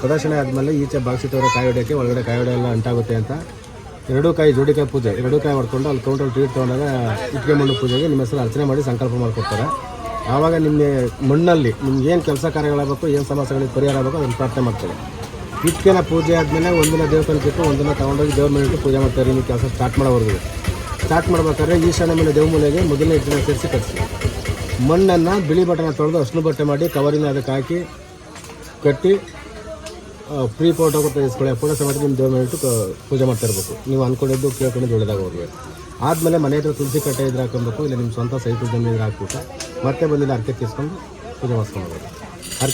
Speaker 5: ಪ್ರದರ್ಶನ ಆದಮೇಲೆ ಈಚೆ ಬಾಗಿಸಿತವರ ಕಾಯಿ ಹೊಡೆಯೋಕ್ಕೆ ಒಳಗಡೆ ಕಾಯಿ ಹೊಡೆ ಎಲ್ಲ ಅಂಟಾಗುತ್ತೆ ಅಂತ. ಎರಡೂ ಕಾಯಿ ಜೋಡಿಕಾಯಿ ಪೂಜೆ ಎರಡೂ ಕಾಯಿ ಮಾಡ್ಕೊಂಡು ಅಲ್ಲಿ ಕೌಂಟರ್ ಟ್ರೀಟ್ ತೊಗೊಂಡಾಗ ಇಟ್ಕೆ ಮಣ್ಣು ಪೂಜೆಗೆ ನಿಮ್ಮ ಹೆಸರು ಅರ್ಚನೆ ಮಾಡಿ ಸಂಕಲ್ಪ ಮಾಡ್ಕೊಡ್ತಾರೆ. ಆವಾಗ ನಿಮ್ಮ ಮಣ್ಣಲ್ಲಿ ನಿಮ್ಗೆ ಏನು ಕೆಲಸ ಕಾರ್ಯಗಳಾಗಬೇಕು, ಏನು ಸಮಸ್ಯೆಗಳಿಗೆ ಪರಿಹಾರ ಆಗಬೇಕು ಅದನ್ನು ಪ್ರಾರ್ಥನೆ ಮಾಡ್ತೇವೆ. ಇಟ್ಕೆನ ಪೂಜೆ ಆದಮೇಲೆ ಒಂದಿನ ದೇವಸ್ಥಾನಕ್ಕೆ ಇಟ್ಟು ಒಂದಿನ ತೊಗೊಂಡೋಗಿ ದೇವ್ರ ಇಟ್ಟು ಪೂಜೆ ಮಾಡ್ತಾರೆ. ನಿಮ್ಮ ಕೆಲಸ ಸ್ಟಾರ್ಟ್ ಮಾಡೋವರೆಗೂ. ಸ್ಟಾರ್ಟ್ ಮಾಡ್ಬೇಕಾದ್ರೆ ಈಶಾನ್ಯ ಮೇಲೆ ದೇವ್ರ ಮನೆಗೆ ಮೊದಲನೇ ಇಟ್ಟಿನ ಸೇರಿಸಿ ಕಟ್ಸಿ. ಮಣ್ಣನ್ನು ಬಿಳಿ ಬಟ್ಟೆನ ತೊಳೆದು ಹಸ್ನು ಬಟ್ಟೆ ಮಾಡಿ ಕವರಿನ ಅದಕ್ಕೆ ಹಾಕಿ ಕಟ್ಟಿ ಫ್ರೀ ಫೋಟೋ ತೆಗೆಸ್ಕೊಳ್ಳಿ ಫೋಟೋ ಸಮೇತ ನಿಮ್ಮ ದೇವ್ರ ಮನೆ ಇಟ್ಟು ಪೂಜೆ ಮಾಡ್ತಾ ನೀವು ಅಂದ್ಕೊಂಡಿದ್ದು ಕೇಳ್ಕೊಂಡಿದ್ದು ಒಳ್ಳೆದಾಗ ಹೋಗಿ ಆದಮೇಲೆ ಮನೆ ಹತ್ರ ತುಳಸಿ ಕಟ್ಟೆ ಇದ್ರೆ ಹಾಕೊಬೇಕು ಇಲ್ಲ ನಿಮ್ಮ ಸ್ವಂತ ಸೈಕಲ್ ಜಮೀನು ಇದ್ರೆ ಹಾಕ್ಬಿಟ್ಟು. ಮತ್ತೆ ಬಂದಿಲ್ಲ ಅರ್ಕೆ ತೀಸ್ಕೊಂಡು ಪೂಜೆ ಮಾಡಿಸ್ಕೊಂಡು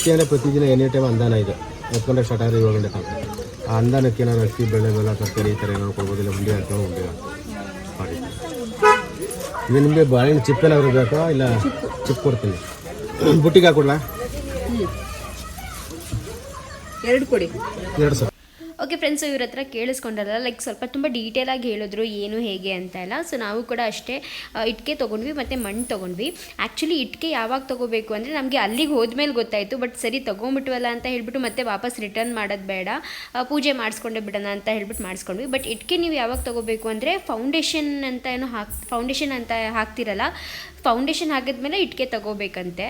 Speaker 5: ಅಂದರೆ ಪ್ರತಿದಿನ ಎನಿ ಟೈಮ್ ಅಂದಾನ ಇದೆ. ಹತ್ತು ಗಂಟೆ ಸ್ಟಾರ್ಟ್ ಆದರೆ ಏಳು ಗಂಟೆ ತನಕ ಆ ಅಂದಾನಕ್ಕೆ ಏನಾದ್ರು ಅಕ್ಕಿ ಬೆಳೆ ಬೆಲ್ಲ ತರಕಾರಿ ಈ ಥರ ಏನಾದ್ರು ಕೊಡ್ಬೋದಿಲ್ಲ ಉಂಡೆ ಅಂತ ಉಂಡೆ ಮಾಡಿ ಇದು ನಿಮಗೆ ಬಾಳೆಹಣ್ಣು ಚಿಪ್ಪೇನಾದ್ರು ಬೇಕಾ ಇಲ್ಲ ಚಿಪ್ ಕೊಡ್ತೀನಿ? ಬುಟ್ಟಿಗೆ ಹಾಕೊಡ್ಲಾ
Speaker 3: ಎರಡು ಕೊಡಿ.
Speaker 5: ಎರಡು ಸರ್.
Speaker 1: ಓಕೆ ಫ್ರೆಂಡ್ಸ್ ಇವ್ರ ಹತ್ರ ಕೇಳಿಸ್ಕೊಂಡಲ್ಲ ಲೈಕ್ ಸ್ವಲ್ಪ ತುಂಬ ಆಗಿ ಹೇಳಿದ್ರು, ಏನು, ಹೇಗೆ ಅಂತ ಎಲ್ಲ. ಸೊ ನಾವು ಕೂಡ ಅಷ್ಟೇ ಇಟ್ಕೆ ತೊಗೊಂಡ್ವಿ, ಮತ್ತು ಮಣ್ಣು ತೊಗೊಂಡ್ವಿ. ಆ್ಯಕ್ಚುಲಿ ಇಟ್ಕೆ ಯಾವಾಗ ತೊಗೋಬೇಕು ಅಂದರೆ ನಮಗೆ ಅಲ್ಲಿಗೆ ಹೋದ್ಮೇಲೆ ಗೊತ್ತಾಯಿತು ಬಟ್ ಸರಿ ತೊಗೊಂಬಿಟ್ವಲ್ಲ ಅಂತ ಹೇಳ್ಬಿಟ್ಟು ಮತ್ತೆ ವಾಪಸ್ ರಿಟರ್ನ್ ಮಾಡೋದು ಬೇಡ. ಪೂಜೆ ಮಾಡಿಸ್ಕೊಂಡೆ ಬಿಡೋಣ ಅಂತ ಹೇಳ್ಬಿಟ್ಟು ಮಾಡಿಸ್ಕೊಂಡ್ವಿ. ಬಟ್ ಇಟ್ಕೆ ನೀವು ಯಾವಾಗ ತೊಗೋಬೇಕು ಅಂದರೆ ಫೌಂಡೇಶನ್ ಅಂತ ಏನು ಹಾಕ್ ಫೌಂಡೇಶನ್ ಅಂತ ಹಾಕ್ತಿರಲ್ಲ ಫೌಂಡೇಶನ್ ಹಾಕಿದ್ಮೇಲೆ ಇಟ್ಕೆ ತೊಗೋಬೇಕಂತೆ.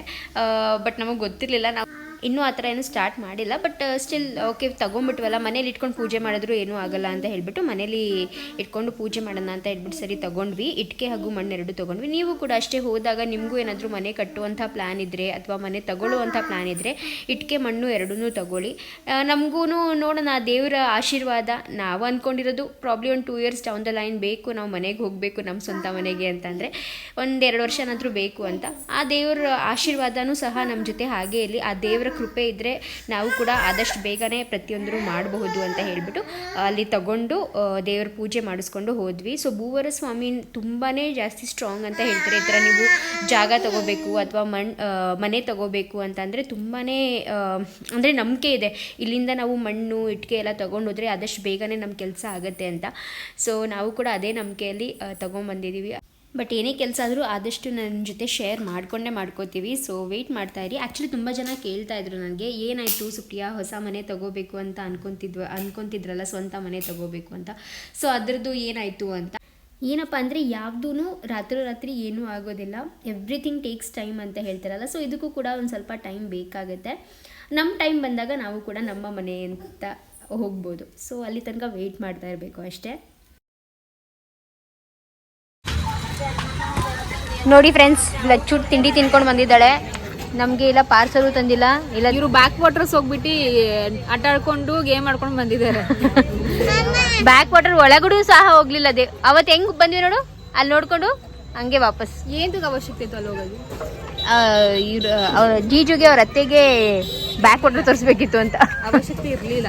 Speaker 1: ಬಟ್ ನಮಗೆ ಗೊತ್ತಿರಲಿಲ್ಲ. ನಾವು ಇನ್ನೂ ಆ ಥರ ಏನು ಸ್ಟಾರ್ಟ್ ಮಾಡಿಲ್ಲ ಬಟ್ ಸ್ಟಿಲ್ ಓಕೆ ತೊಗೊಂಬಿಟ್ವಲ್ಲ. ಮನೇಲಿ ಇಟ್ಕೊಂಡು ಪೂಜೆ ಮಾಡಿದ್ರು ಏನೂ ಆಗಲ್ಲ ಅಂತ ಹೇಳಿಬಿಟ್ಟು ಮನೇಲಿ ಇಟ್ಕೊಂಡು ಪೂಜೆ ಮಾಡೋಣ ಅಂತ ಹೇಳ್ಬಿಟ್ಟು ಸರಿ ತೊಗೊಂಡ್ವಿ. ಇಟ್ಕೆ ಹಾಗೂ ಮಣ್ಣು ಎರಡು ತೊಗೊಂಡ್ವಿ. ನೀವು ಕೂಡ ಅಷ್ಟೇ ಹೋದಾಗ ನಿಮಗೂ ಏನಾದರೂ ಮನೆ ಕಟ್ಟುವಂಥ ಪ್ಲ್ಯಾನ್ ಇದ್ದರೆ ಅಥವಾ ಮನೆ ತಗೊಳ್ಳುವಂಥ ಪ್ಲ್ಯಾನ್ ಇದ್ದರೆ ಇಟ್ಕೆ ಮಣ್ಣು ಎರಡನ್ನೂ ತಗೊಳ್ಳಿ. ನಮಗೂ ನೋಡೋಣ ದೇವರ ಆಶೀರ್ವಾದ. ನಾವು ಅಂದ್ಕೊಂಡಿರೋದು ಪ್ರಾಬ್ಲಿ ಒಂದು two years down the line ಬೇಕು, ನಾವು ಮನೆಗೆ ಹೋಗಬೇಕು ನಮ್ಮ ಸ್ವಂತ ಮನೆಗೆ ಅಂತಂದರೆ ಎರಡು ವರ್ಷನಾದರೂ ಬೇಕು ಅಂತ. ಆ ದೇವರ ಆಶೀರ್ವಾದನೂ ಸಹ ನಮ್ಮ ಜೊತೆ ಹಾಗೇ ಇರಲಿ. ಆ ದೇವರ ಕೃಪೆ ಇದ್ದರೆ ನಾವು ಕೂಡ ಆದಷ್ಟು ಬೇಗನೆ ಪ್ರತಿಯೊಂದರೂ ಮಾಡಬಹುದು ಅಂತ ಹೇಳಿಬಿಟ್ಟು ಅಲ್ಲಿ ತಗೊಂಡು ದೇವರ ಪೂಜೆ ಮಾಡಿಸ್ಕೊಂಡು ಹೋದ್ವಿ. ಸೊ ಭೂವರ ಸ್ವಾಮಿ ತುಂಬಾ ಜಾಸ್ತಿ ಸ್ಟ್ರಾಂಗ್ ಅಂತ ಹೇಳ್ತಾರೆ. ಈ ಥರ ನೀವು ಜಾಗ ತಗೋಬೇಕು ಅಥವಾ ಮಣ್ ಮನೆ ತಗೋಬೇಕು ಅಂತಂದರೆ ತುಂಬಾ ಅಂದರೆ ನಂಬಿಕೆ ಇದೆ. ಇಲ್ಲಿಂದ ನಾವು ಮಣ್ಣು, ಇಟ್ಟಿಗೆ ಎಲ್ಲ ತೊಗೊಂಡೋದ್ರೆ ಆದಷ್ಟು ಬೇಗನೆ ನಮ್ಮ ಕೆಲಸ ಆಗುತ್ತೆ ಅಂತ. ಸೊ ನಾವು ಕೂಡ ಅದೇ ನಂಬಿಕೆಯಲ್ಲಿ ತೊಗೊಂಬಂದಿದ್ದೀವಿ ಬಟ್ ಏನೇ ಕೆಲಸ ಆದರೂ ಆದಷ್ಟು ನನ್ನ ಜೊತೆ ಶೇರ್ ಮಾಡಿಕೊಂಡೇ ಮಾಡ್ಕೋತೀವಿ. ಸೊ ವೆಯ್ಟ್ ಮಾಡ್ತಾ ಇರಿ. ಆ್ಯಕ್ಚುಲಿ ತುಂಬ ಜನ ಕೇಳ್ತಾ ಇದ್ರು ನನಗೆ, ಏನಾಯಿತು ಸುಪ್ರಿಯಾ, ಹೊಸ ಮನೆ ತಗೋಬೇಕು ಅಂತ ಅನ್ಕೊಂತಿದ್ವ, ಅನ್ಕೊಂತಿದ್ರಲ್ಲ ಸ್ವಂತ ಮನೆ ತಗೋಬೇಕು ಅಂತ. ಸೊ ಅದರದ್ದು ಏನಾಯಿತು ಅಂತ. ಏನಪ್ಪ ಅಂದರೆ ಯಾವುದೂ ರಾತ್ರಿ ರಾತ್ರಿ ಏನೂ ಆಗೋದಿಲ್ಲ. ಎವ್ರಿಥಿಂಗ್ ಟೇಕ್ಸ್ ಟೈಮ್ ಅಂತ ಹೇಳ್ತಾರಲ್ಲ. ಸೊ ಇದಕ್ಕೂ ಕೂಡ ಒಂದು ಸ್ವಲ್ಪ ಟೈಮ್ ಬೇಕಾಗುತ್ತೆ. ನಮ್ಮ ಟೈಮ್ ಬಂದಾಗ ನಾವು ಕೂಡ ನಮ್ಮ ಮನೆ ಅಂತ ಹೋಗ್ಬೋದು. ಸೊ ಅಲ್ಲಿ ತನಕ ವೆಯ್ಟ್ ಮಾಡ್ತಾ ಇರಬೇಕು ಅಷ್ಟೇ. ನೋಡಿ ಫ್ರೆಂಡ್ಸ್ ಲಚ್ಚು ತಿಂಡಿ ತಿನ್ಕೊಂಡು ಬಂದಿದ್ದಾಳೆ. ನಮಗೆ ಇಲ್ಲ ಪಾರ್ಸಲು ತಂದಿಲ್ಲ ಇಲ್ಲ
Speaker 6: ಇವರು ಬ್ಯಾಕ್ ವಾಟರ್ಸ್ ಹೋಗ್ಬಿಟ್ಟು ಆಟ ಆಡ್ಕೊಂಡು ಗೇಮ್ ಆಡ್ಕೊಂಡು ಬಂದಿದ್ದಾರೆ.
Speaker 1: ಬ್ಯಾಕ್ ವಾಟರ್ ಒಳಗಡೆ ಸಹ ಹೋಗ್ಲಿಲ್ಲ ಅದೇ ಅವತ್ತು ಹೆಂಗ್ ಬಂದ್ವಿ ನೋಡು ಅಲ್ಲಿ ನೋಡ್ಕೊಂಡು ಹಂಗೆ ವಾಪಸ್.
Speaker 6: ಏಂತಕ್ಕೆ ಅವಶ್ಯಕತೆ ಇತ್ತು ಅಲ್ಲಿ ಹೋಗೋದು?
Speaker 1: ಇವ್ರು ಜೀಜುಗೆ ಅವ್ರ ಅತ್ತೆಗೆ ಬ್ಯಾಕ್ ವಾಟರ್ ತೋರಿಸ್ಬೇಕಿತ್ತು ಅಂತ.
Speaker 6: ಅವಶ್ಯಕತೆ ಇರಲಿಲ್ಲ.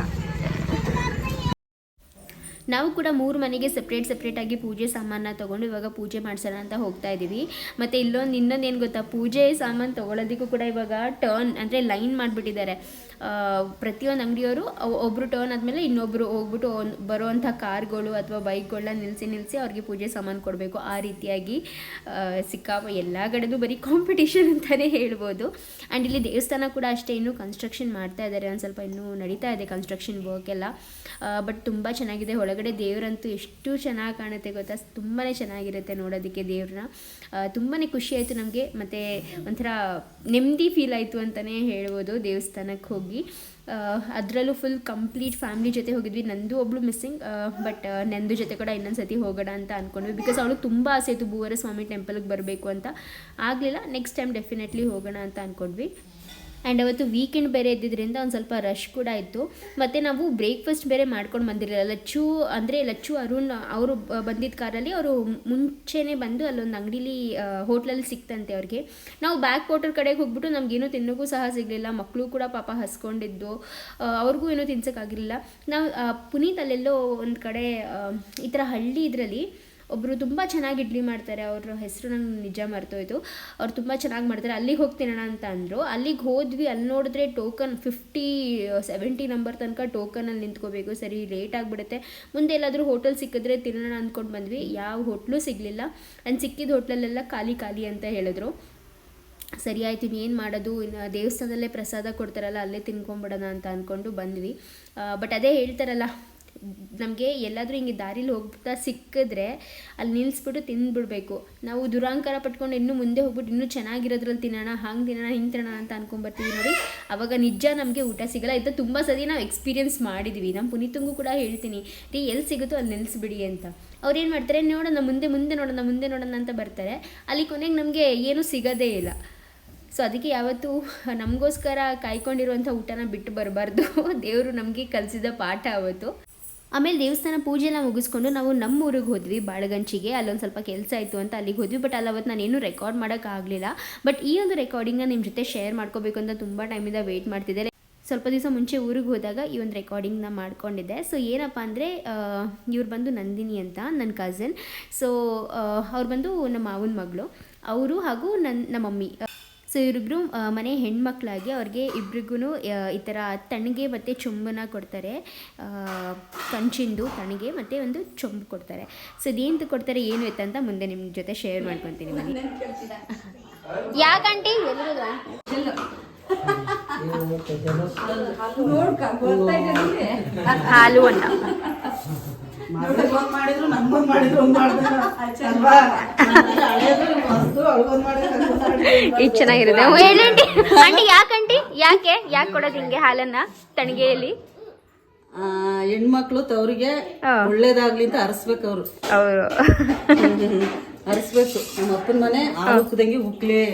Speaker 1: ನಾವು ಕೂಡ ಮೂರು ಮನೆಗೆ ಸಪ್ರೇಟ್ ಸಪ್ರೇಟಾಗಿ ಪೂಜೆ ಸಾಮಾನ ತಗೊಂಡು ಇವಾಗ ಪೂಜೆ ಮಾಡ್ಸೋಣ ಅಂತ ಹೋಗ್ತಾ ಇದ್ದೀವಿ ಮತ್ತು ಇಲ್ಲೊಂದು ಇನ್ನೊಂದು ಏನು ಗೊತ್ತಾ, ಪೂಜೆ ಸಾಮಾನು ತೊಗೊಳೋದಕ್ಕೂ ಕೂಡ ಇವಾಗ ಟರ್ನ್ ಅಂದರೆ ಲೈನ್ ಮಾಡಿಬಿಟ್ಟಿದ್ದಾರೆ. ಪ್ರತಿಯೊಂದು ಅಂಗಡಿಯವರು ಒಬ್ಬರು ಟರ್ನ್ ಆದಮೇಲೆ ಇನ್ನೊಬ್ಬರು ಹೋಗ್ಬಿಟ್ಟು ಬರುವಂಥ ಕಾರ್ಗಳು ಅಥವಾ ಬೈಕ್ಗಳನ್ನ ನಿಲ್ಲಿಸಿ ನಿಲ್ಲಿಸಿ ಅವ್ರಿಗೆ ಪೂಜೆ ಸಾಮಾನು ಕೊಡಬೇಕು. ಆ ರೀತಿಯಾಗಿ ಸಿಕ್ಕಾ ಎಲ್ಲ ಕಡೆದು ಬರೀ ಕಾಂಪಿಟೇಷನ್ ಅಂತಲೇ ಹೇಳ್ಬೋದು. ಆ್ಯಂಡ್ ಇಲ್ಲಿ ದೇವಸ್ಥಾನ ಕೂಡ ಅಷ್ಟೇ ಇನ್ನೂ ಕನ್ಸ್ಟ್ರಕ್ಷನ್ ಮಾಡ್ತಾ ಇದ್ದಾರೆ ಒಂದು ಸ್ವಲ್ಪ ಇನ್ನೂ ನಡೀತಾ ಇದೆ ಕನ್ಸ್ಟ್ರಕ್ಷನ್ ವರ್ಕ್ ಎಲ್ಲ. ಬಟ್ ತುಂಬ ಚೆನ್ನಾಗಿದೆ. ಒಳಗಡೆ ದೇವರಂತೂ ಎಷ್ಟು ಚೆನ್ನಾಗಿ ಕಾಣುತ್ತೆ ಗೊತ್ತಾ? ತುಂಬಾ ಚೆನ್ನಾಗಿರುತ್ತೆ ನೋಡೋದಕ್ಕೆ ದೇವ್ರನ್ನ. ತುಂಬಾ ಖುಷಿ ಆಯಿತು ನಮಗೆ. ಮತ್ತು ಒಂಥರ ನೆಮ್ಮದಿ ಫೀಲ್ ಆಯಿತು ಅಂತಲೇ ಹೇಳ್ಬೋದು ದೇವಸ್ಥಾನಕ್ಕೆ ಹೋಗಿ. ಅದರಲ್ಲೂ ಫುಲ್ ಕಂಪ್ಲೀಟ್ ಫ್ಯಾಮಿಲಿ ಜೊತೆ ಹೋಗಿದ್ವಿ. ನಂದು ಒಬ್ಳು ಮಿಸ್ಸಿಂಗ್ ಬಟ್ ನಂದು ಜೊತೆ ಕೂಡ ಇನ್ನೊಂದು ಸತಿ ಹೋಗೋಣ ಅಂತ ಅಂದ್ಕೊಂಡ್ವಿ ಬಿಕಾಸ್ ಅವಳು ತುಂಬ ಆಸೆ ಇತ್ತು ಭೂವರ ಸ್ವಾಮಿ ಟೆಂಪಲ್ಗೆ ಬರಬೇಕು ಅಂತ. ಆಗಲಿಲ್ಲ ನೆಕ್ಸ್ಟ್ ಟೈಮ್ ಡೆಫಿನೆಟ್ಲಿ ಹೋಗೋಣ ಅಂತ ಅಂದ್ಕೊಂಡ್ವಿ ಆ್ಯಂಡ್ ಅವತ್ತು ವೀಕೆಂಡ್ ಬೇರೆ ಇದ್ದಿದ್ದರಿಂದ ಒಂದು ಸ್ವಲ್ಪ ರಶ್ ಕೂಡ ಇತ್ತು. ಮತ್ತು ನಾವು ಬ್ರೇಕ್ಫಾಸ್ಟ್ ಬೇರೆ ಮಾಡ್ಕೊಂಡು ಬಂದಿರಲಿಲ್ಲ. ಲಚ್ಚು ಅಂದರೆ ಲಚ್ಚು ಅರುಣ್ ಅವರು ಬಂದಿದ್ದ ಕಾರಲ್ಲಿ ಅವರು ಮುಂಚೆನೇ ಬಂದು ಅಲ್ಲೊಂದು ಅಂಗಡೀಲಿ ಹೋಟ್ಲಲ್ಲಿ ಸಿಕ್ತಂತೆ ಅವ್ರಿಗೆ. ನಾವು ಬ್ಯಾಕ್ ವಾಟರ್ ಕಡೆಗೆ ಹೋಗ್ಬಿಟ್ಟು ನಮಗೇನು ತಿನ್ನೋಕ್ಕೂ ಸಹ ಸಿಗಲಿಲ್ಲ. ಮಕ್ಕಳು ಕೂಡ ಪಾಪ ಹಸ್ಕೊಂಡಿದ್ದು. ಅವ್ರಿಗೂ ಏನೂ ತಿನ್ಸೋಕ್ಕಾಗಿರಲಿಲ್ಲ ನಾವು ಪುನೀತ್ ಅಲ್ಲೆಲ್ಲೋ ಒಂದು ಕಡೆ ಈ ಥರ ಹಳ್ಳಿ ಇದರಲ್ಲಿ ಒಬ್ಬರು ತುಂಬ ಚೆನ್ನಾಗಿ ಇಡ್ಲಿ ಮಾಡ್ತಾರೆ, ಅವ್ರ ಹೆಸರು ನಂಗೆ ನಿಜ ಮರ್ತೋಯ್ತು. ಅವ್ರು ತುಂಬ ಚೆನ್ನಾಗಿ ಮಾಡ್ತಾರೆ, ಅಲ್ಲಿಗೆ ಹೋಗ್ತೀನಣ್ಣ ಅಂತ ಅಂದರು. ಅಲ್ಲಿಗೆ ಹೋದ್ವಿ ಅಲ್ಲಿ ನೋಡಿದ್ರೆ ಟೋಕನ್ ಫಿಫ್ಟಿ ಸೆವೆಂಟಿ ನಂಬರ್ ತನಕ ಟೋಕನಲ್ಲಿ ನಿಂತ್ಕೋಬೇಕು. ಸರಿ ಲೇಟ್ ಆಗಿಬಿಡುತ್ತೆ. ಮುಂದೆ ಎಲ್ಲಾದರೂ ಹೋಟೆಲ್ ಸಿಕ್ಕಿದ್ರೆ ತಿನ್ನೋಣ ಅಂದ್ಕೊಂಡು ಬಂದ್ವಿ. ಯಾವ ಹೋಟ್ಲು ಸಿಗಲಿಲ್ಲ. ಆ್ಯಂಡ್ ಸಿಕ್ಕಿದ ಹೋಟ್ಲಲ್ಲೆಲ್ಲ ಖಾಲಿ ಖಾಲಿ ಅಂತ ಹೇಳಿದ್ರು. ಸರಿ ಆಯ್ತು, ಇನ್ನೇನು ಮಾಡೋದು? ಇನ್ನು ದೇವಸ್ಥಾನದಲ್ಲೇ ಪ್ರಸಾದ ಕೊಡ್ತಾರಲ್ಲ, ಅಲ್ಲೇ ತಿನ್ಕೊಂಬಿಡೋಣ ಅಂತ ಅಂದ್ಕೊಂಡು ಬಂದ್ವಿ. ಬಟ್ ಅದೇ ಹೇಳ್ತಾರಲ್ಲ ನಮಗೆ ಎಲ್ಲಾದರೂ ಹಿಂಗೆ ದಾರಿಲಿ ಹೋಗ್ತಾ ಸಿಕ್ಕಿದ್ರೆ ಅಲ್ಲಿ ನಿಲ್ಲಿಸ್ಬಿಟ್ಟು ತಿಂದ್ಬಿಡ್ಬೇಕು. ನಾವು ದುರಾಂಕಾರ ಪಟ್ಕೊಂಡು ಇನ್ನೂ ಮುಂದೆ ಹೋಗ್ಬಿಟ್ಟು ಇನ್ನೂ ಚೆನ್ನಾಗಿರೋದ್ರಲ್ಲಿ ತಿನ್ನೋಣ, ಹಂಗೆ ತಿನ್ನೋಣ, ಹಿಂಗೆ ತಿನ್ನೋಣ ಅಂತ ಅನ್ಕೊಂಬರ್ತೀವಿ ನೋಡಿ. ಅವಾಗ ನಿಜ ನಮಗೆ ಊಟ ಸಿಗಲ್ಲ. ಇದು ತುಂಬ ಸತಿ ನಾವು ಎಕ್ಸ್ಪೀರಿಯೆನ್ಸ್ ಮಾಡಿದ್ವಿ. ನಮ್ಮ ಪುನೀತಂಗೂ ಕೂಡ ಹೇಳ್ತೀನಿ. ರೀ ಎಲ್ಲಿ ಸಿಗುತ್ತೋ ಅಲ್ಲಿ ನಿಲ್ಲಿಸ್ಬಿಡಿ ಅಂತ. ಅವ್ರು ಏನು ಮಾಡ್ತಾರೆ, ನೋಡೋಣ, ಮುಂದೆ ಮುಂದೆ ನೋಡೋಣ ಮುಂದೆ ನೋಡೋಣ ಅಂತ ಬರ್ತಾರೆ. ಅಲ್ಲಿ ಕೊನೆಗೆ ನಮಗೆ ಏನೂ ಸಿಗೋದೇ ಇಲ್ಲ. ಸೊ, ಅದಕ್ಕೆ ಯಾವತ್ತೂ ನಮಗೋಸ್ಕರ ಕಾಯ್ಕೊಂಡಿರುವಂಥ ಊಟನ ಬಿಟ್ಟು ಬರಬಾರ್ದು. ದೇವರು ನಮಗೆ ಕಲಿಸಿದ ಪಾಠ ಅವತ್ತು. ಆಮೇಲೆ ದೇವಸ್ಥಾನ ಪೂಜೆ ಎಲ್ಲ ಮುಗಿಸ್ಕೊಂಡು ನಾವು ನಮ್ಮ ಊರಿಗೆ ಹೋದ್ವಿ ಬಾಳಗಂಚಿಗೆ. ಅಲ್ಲೊಂದು ಸ್ವಲ್ಪ ಕೆಲಸ ಇತ್ತು ಅಂತ ಅಲ್ಲಿಗೆ ಹೋದ್ವಿ. ಬಟ್ ಅಲ್ಲಿ ಅವತ್ತು ನಾನೇನು ರೆಕಾರ್ಡ್ ಮಾಡೋಕ್ಕಾಗಲಿಲ್ಲ ಬಟ್ ಈ ಒಂದು ರೆಕಾರ್ಡಿಂಗ್ನ ನಿಮ್ಮ ಜೊತೆ ಶೇರ್ ಮಾಡ್ಕೋಬೇಕು ಅಂತ ತುಂಬ ಟೈಮಿಂದ ವೆಯ್ಟ್ ಮಾಡ್ತಿದ್ದೆ. ಸ್ವಲ್ಪ ದಿವಸ ಮುಂಚೆ ಊರಿಗೆ ಹೋದಾಗ ಈ ಒಂದು ರೆಕಾರ್ಡಿಂಗ್ನ ಮಾಡ್ಕೊಂಡಿದ್ದೆ. ಸೊ ಏನಪ್ಪ ಅಂದರೆ ಇವ್ರು ಬಂದು ನಂದಿನಿ ಅಂತ ನನ್ನ ಕಸಿನ್ ಸೊ ಅವ್ರು ಬಂದು ನಮ್ಮ ಮಾವನ ಮಗಳು. ಅವರು ಹಾಗೂ ನನ್ನ ನಮ್ಮ ಮಮ್ಮಿ ಸೊ ಇವರಿಬ್ರು ಮನೆ ಹೆಣ್ಮಕ್ಳಾಗಿ ಅವ್ರಿಗೆ ಇಬ್ರಿಗೂ ಈ ಥರ ತಣಿಗೆ ಮತ್ತು ಚೊಂಬನ್ನ ಕೊಡ್ತಾರೆ. ಕಂಚಿಂದು ತಣಿಗೆ ಮತ್ತು ಒಂದು ಚೊಂಬು ಕೊಡ್ತಾರೆ. ಸೊ ಇದೇಂತ ಕೊಡ್ತಾರೆ ಏನು ಅಂತ ಮುಂದೆ ನಿಮ್ಮ ಜೊತೆ ಶೇರ್ ಮಾಡ್ಕೊತೀನಿ ಮನೆ. ಯಾಕಂಟಿ ಹಾಲು ಅನ್ನ.
Speaker 3: ಮಾಡಿದ್ರು ಮಾಡಿದ್ರು
Speaker 1: ಇದು ಚೆನ್ನಾಗಿರುತ್ತೆ. ಅಂಟಿ ಆಂಟಿ ಯಾಕಂಟಿ ಯಾಕೆ ಯಾಕೆ? ಕೊಡೋದು ಹಿಂಗೆ ಹಾಲನ್ನ ತಣಿಗೆಯಲ್ಲಿ?
Speaker 3: ಹೆಣ್ಮಕ್ಳು ತವ್ರಿಗೆ. ಒಳ್ಳೇದಾಗ್ಲಿ ಅಂತ ಹರಿಸ್ಬೇಕು ಅವ್ರು.
Speaker 1: ಅವರು
Speaker 3: ಹರಿಸ್ಬೇಕು ನಮ್ಮ ಅಪ್ಪನ ಮನೆ ಹಾಲು ಉಕ್ಕದಂಗೆ ಉಕ್ಲಿ.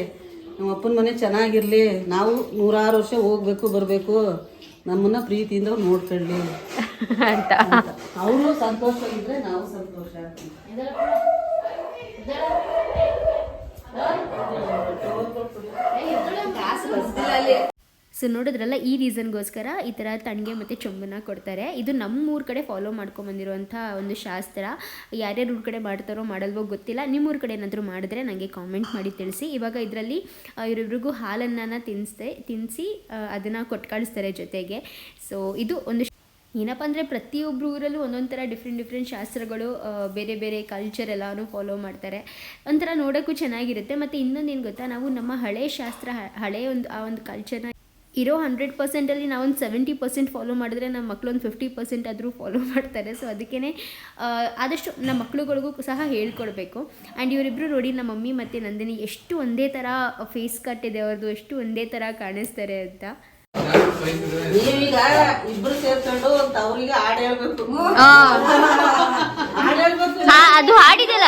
Speaker 3: ನಮ್ಮ ಅಪ್ಪನ ಮನೆ ಚೆನ್ನಾಗಿರ್ಲಿ. ನಾವು ನೂರಾರು ವರ್ಷ ಹೋಗ್ಬೇಕು ಬರ್ಬೇಕು. ನಮ್ಮನ್ನ ಪ್ರೀತಿಯಿಂದ ನೋಡ್ಕೊಳ್ಳಿ.
Speaker 1: ಅಂತ.
Speaker 3: ಅವರು ಸಂತೋಷವಾಗಿದ್ರೆ ನಾವು ಸಂತೋಷ
Speaker 1: ಸೊ ನೋಡಿದ್ರಲ್ಲ ಈ ರೀಸನ್ಗೋಸ್ಕರ ಈ ಥರ ತಣ್ಣಗೆ ಮತ್ತು ಚೊಂಬನ ಕೊಡ್ತಾರೆ. ಇದು ನಮ್ಮ ಊರ ಕಡೆ ಫಾಲೋ ಮಾಡ್ಕೊಂಬಂದಿರುವಂಥ ಒಂದು ಶಾಸ್ತ್ರ. ಯಾರ್ಯಾರ ಊರ ಕಡೆ ಮಾಡ್ತಾರೋ ಮಾಡಲ್ವೋ ಗೊತ್ತಿಲ್ಲ. ನಿಮ್ಮ ಊರ ಕಡೆ ಏನಾದರೂ ಮಾಡಿದ್ರೆ ನನಗೆ ಕಾಮೆಂಟ್ ಮಾಡಿ ತಿಳಿಸಿ. ಇವಾಗ ಇದರಲ್ಲಿ ಇವರಿಬ್ರಿಗೂ ಹಾಲನ್ನ ತಿನ್ನಿಸ್ತೆ ತಿನ್ನಿಸಿ ಅದನ್ನು ಕೊಟ್ಟು ಕಳಿಸ್ತಾರೆ ಜೊತೆಗೆ. ಸೊ ಇದು ಒಂದು ಏನಪ್ಪ ಅಂದರೆ ಪ್ರತಿಯೊಬ್ಬರು ಊರಲ್ಲೂ ಒಂದೊಂದು ಥರ ಡಿಫ್ರೆಂಟ್ ಡಿಫ್ರೆಂಟ್ ಶಾಸ್ತ್ರಗಳು ಬೇರೆ ಬೇರೆ ಕಲ್ಚರ್ ಎಲ್ಲನೂ ಫಾಲೋ ಮಾಡ್ತಾರೆ. ಒಂಥರ ನೋಡೋಕ್ಕೂ ಚೆನ್ನಾಗಿರುತ್ತೆ. ಮತ್ತು ಇನ್ನೊಂದು ಏನು ಗೊತ್ತಾ? ನಾವು ನಮ್ಮ ಹಳೆ ಶಾಸ್ತ್ರ ಹಳೆಯ ಹಳೆ ಒಂದು, ಆ ಒಂದು ಕಲ್ಚರ್ನ ಇರೋ ಹಂಡ್ರೆಡ್ ಪರ್ಸೆಂಟಲ್ಲಿ ನಾವೊಂದು ಒಂದು ಸೆವೆಂಟಿ ಪರ್ಸೆಂಟ್ ಫಾಲೋ ಮಾಡಿದ್ರೆ ನಮ್ಮ ಮಕ್ಕಳು ಒಂದು ಫಿಫ್ಟಿ ಪರ್ಸೆಂಟ್ ಆದರೂ ಫಾಲೋ ಮಾಡ್ತಾರೆ. ಸೊ ಅದಕ್ಕೇ ಆದಷ್ಟು ನಮ್ಮ ಮಕ್ಕಳುಗಳಿಗೂ ಸಹ ಹೇಳ್ಕೊಡ್ಬೇಕು. ಆ್ಯಂಡ್ ಇವರಿಬ್ಬರು ನೋಡಿ ನಮ್ಮ ಮಮ್ಮಿ ಮತ್ತು ನಂದಿನಿ ಎಷ್ಟು ಒಂದೇ ಥರ ಫೇಸ್ ಕಟ್ ಇದೆ ಅವ್ರದ್ದು ಎಷ್ಟು ಒಂದೇ ಥರ ಕಾಣಿಸ್ತಾರೆ ಅಂತ.
Speaker 3: ನೀವೀಗ ಇಬ್ರು ಸೇರ್ಕೊಂಡು ಒಂದ್ ಅವ್ರಿಗೆ ಹಾಡ್ ಹೇಳ್ಬೇಕು. ಹಾಡ್ ಹೇಳ್ಬೇಕು.
Speaker 1: ಅದು ಹಾಡಿದಲ್ಲ.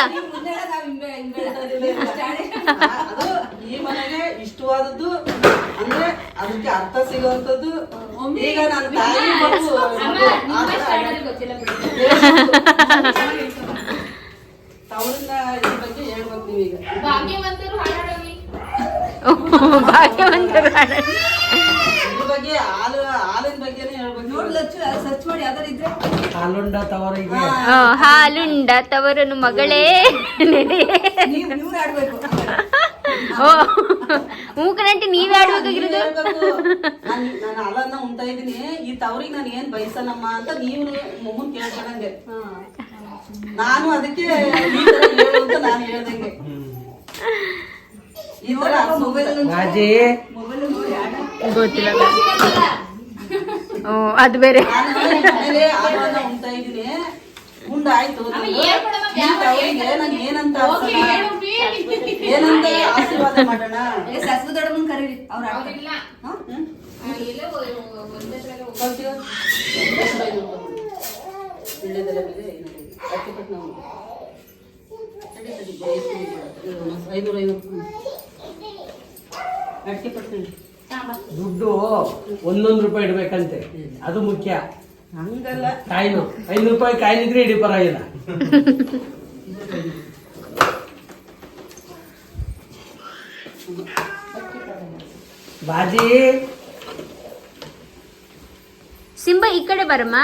Speaker 3: ಅದು ಈ ಮನೆಗೆ ಇಷ್ಟವಾದದ್ದು ಅಂದ್ರೆ ಅದಕ್ಕೆ ಅರ್ಥ ಸಿಗುವಂತದ್ದು ಈಗ ನನ್ನ ತಾಯಿ ಬಗ್ಗೆ ಹೇಳ್ಬೇಕು ನೀವೀಗ.
Speaker 1: ಭಾಗ್ಯವಂತರು ಹಾಡೋದು.
Speaker 3: ಇದ್ರ ಬಗ್ಗೆ ಹಾಲು ಹಾಲಿನ ಬಗ್ಗೆನೇ ಹೇಳ್ಬೇಕು. ಸರ್ಚ್ ಮಾಡಿ ಯಾವ್ದಾರು ಇದ್ರೆ.
Speaker 2: ಹಾಲುಂಡ ತವರಿಗೆ
Speaker 1: ಆ, ಹಾಲುಂಡ ತವರನು ಮಗಳೇ. ನೆನೆ
Speaker 3: ನೀವು ಆಡ್ಬೇಕು
Speaker 1: ಓ. ಮೂಕನಂಟಿ ನೀವ್ ಆಡ್ಬೇಕಾಗಿರೋದು?
Speaker 3: ನಾನು ನಾನು ಉಂಟಾ ಉಣ್ತಾ ಇದೀನಿ ಈ ತವ್ರಿಗೆ ನಾನು ಏನ್ ಬಯಸನಮ್ಮ ಅಂತ ನೀವು ಮುಮ್ಮು ಕೇಳ್ಕೊಂಡಂಗೆ. ನಾನು ಅದಕ್ಕೆ ಈ ಹೇಳು ಅಂತ ನಾನು ಹೇಳ್ದಂಗೆ. ಈ ಮೊಬೈಲ್
Speaker 2: ರಾಜಿ.
Speaker 1: ಗೊತ್ತಿಲ್ಲ. ಓ ಅದು ಬೇರೆ.
Speaker 3: ನಾನು ಮನೇಲಿ ಉಣ್ತಾ ಇದೀನಿ ಆಯ್ತು ನಾನು ಏನಂತ? ಏನಂತ ಆಶೀರ್ವಾದ ಮಾಡೋಣ? ಸಸ್ವ ದೊಡ್ಡಮ್ಮನ್ ಕರೀರಿ. ಅವ್ರ ಐನೂರ ಐವತ್ತು. ಅಡಿಕೆ ಪಟ್ಕೊಂಡು
Speaker 2: ದುಡ್ಡು ಒಂದೊಂದು ರೂಪಾಯಿ ಇಡಬೇಕಂತೆ. ಅದು ಮುಖ್ಯ.
Speaker 3: ಹಂಗಲ್ಲ.
Speaker 2: ಕಾಯಿನು ಐನೂರು ರೂಪಾಯಿ ಕಾಯಿನಿದ್ರೆ ಇಡೀ ಪರವಾಗಿಲ್ಲ. ಬಾಜಿ.
Speaker 1: ಸಿಂಬ ಈ ಕಡೆ ಬರಮ್ಮ.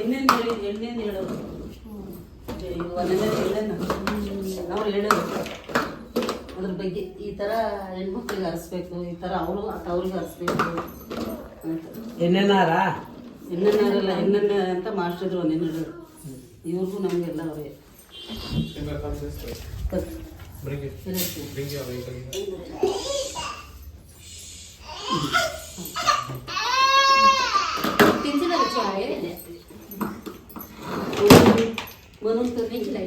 Speaker 3: ಎಣ್ಣೆ ಎಣ್ಣೆನ್ ಹೇಳೋದು. ಅವ್ರು ಹೇಳೋದು ಅದ್ರ ಬಗ್ಗೆ ಈ ಥರ ಹೆಣ್ಮಕ್ಳಿಗೆ ಹರಿಸ್ಬೇಕು ಈ ಥರ ಅವರು ಅವ್ರಿಗೆ ಹರಿಸ್ಬೇಕು
Speaker 2: ಎಣ್ಣೆನಾರ
Speaker 3: ಎಣ್ಣೆನಾರಲ್ಲ ಎಣ್ಣೆಣ್ಣೆ ಅಂತ ಮಾಸ್ಟರ್ ಒಂದೆಣ್ಣರು ಇವ್ರಿಗೂ ನಮಗೆಲ್ಲ ಅವರೇ ತಿಂಚಿನ ಚಾಯ್ ಮನೋಜ್ ತಿಂಚಿನ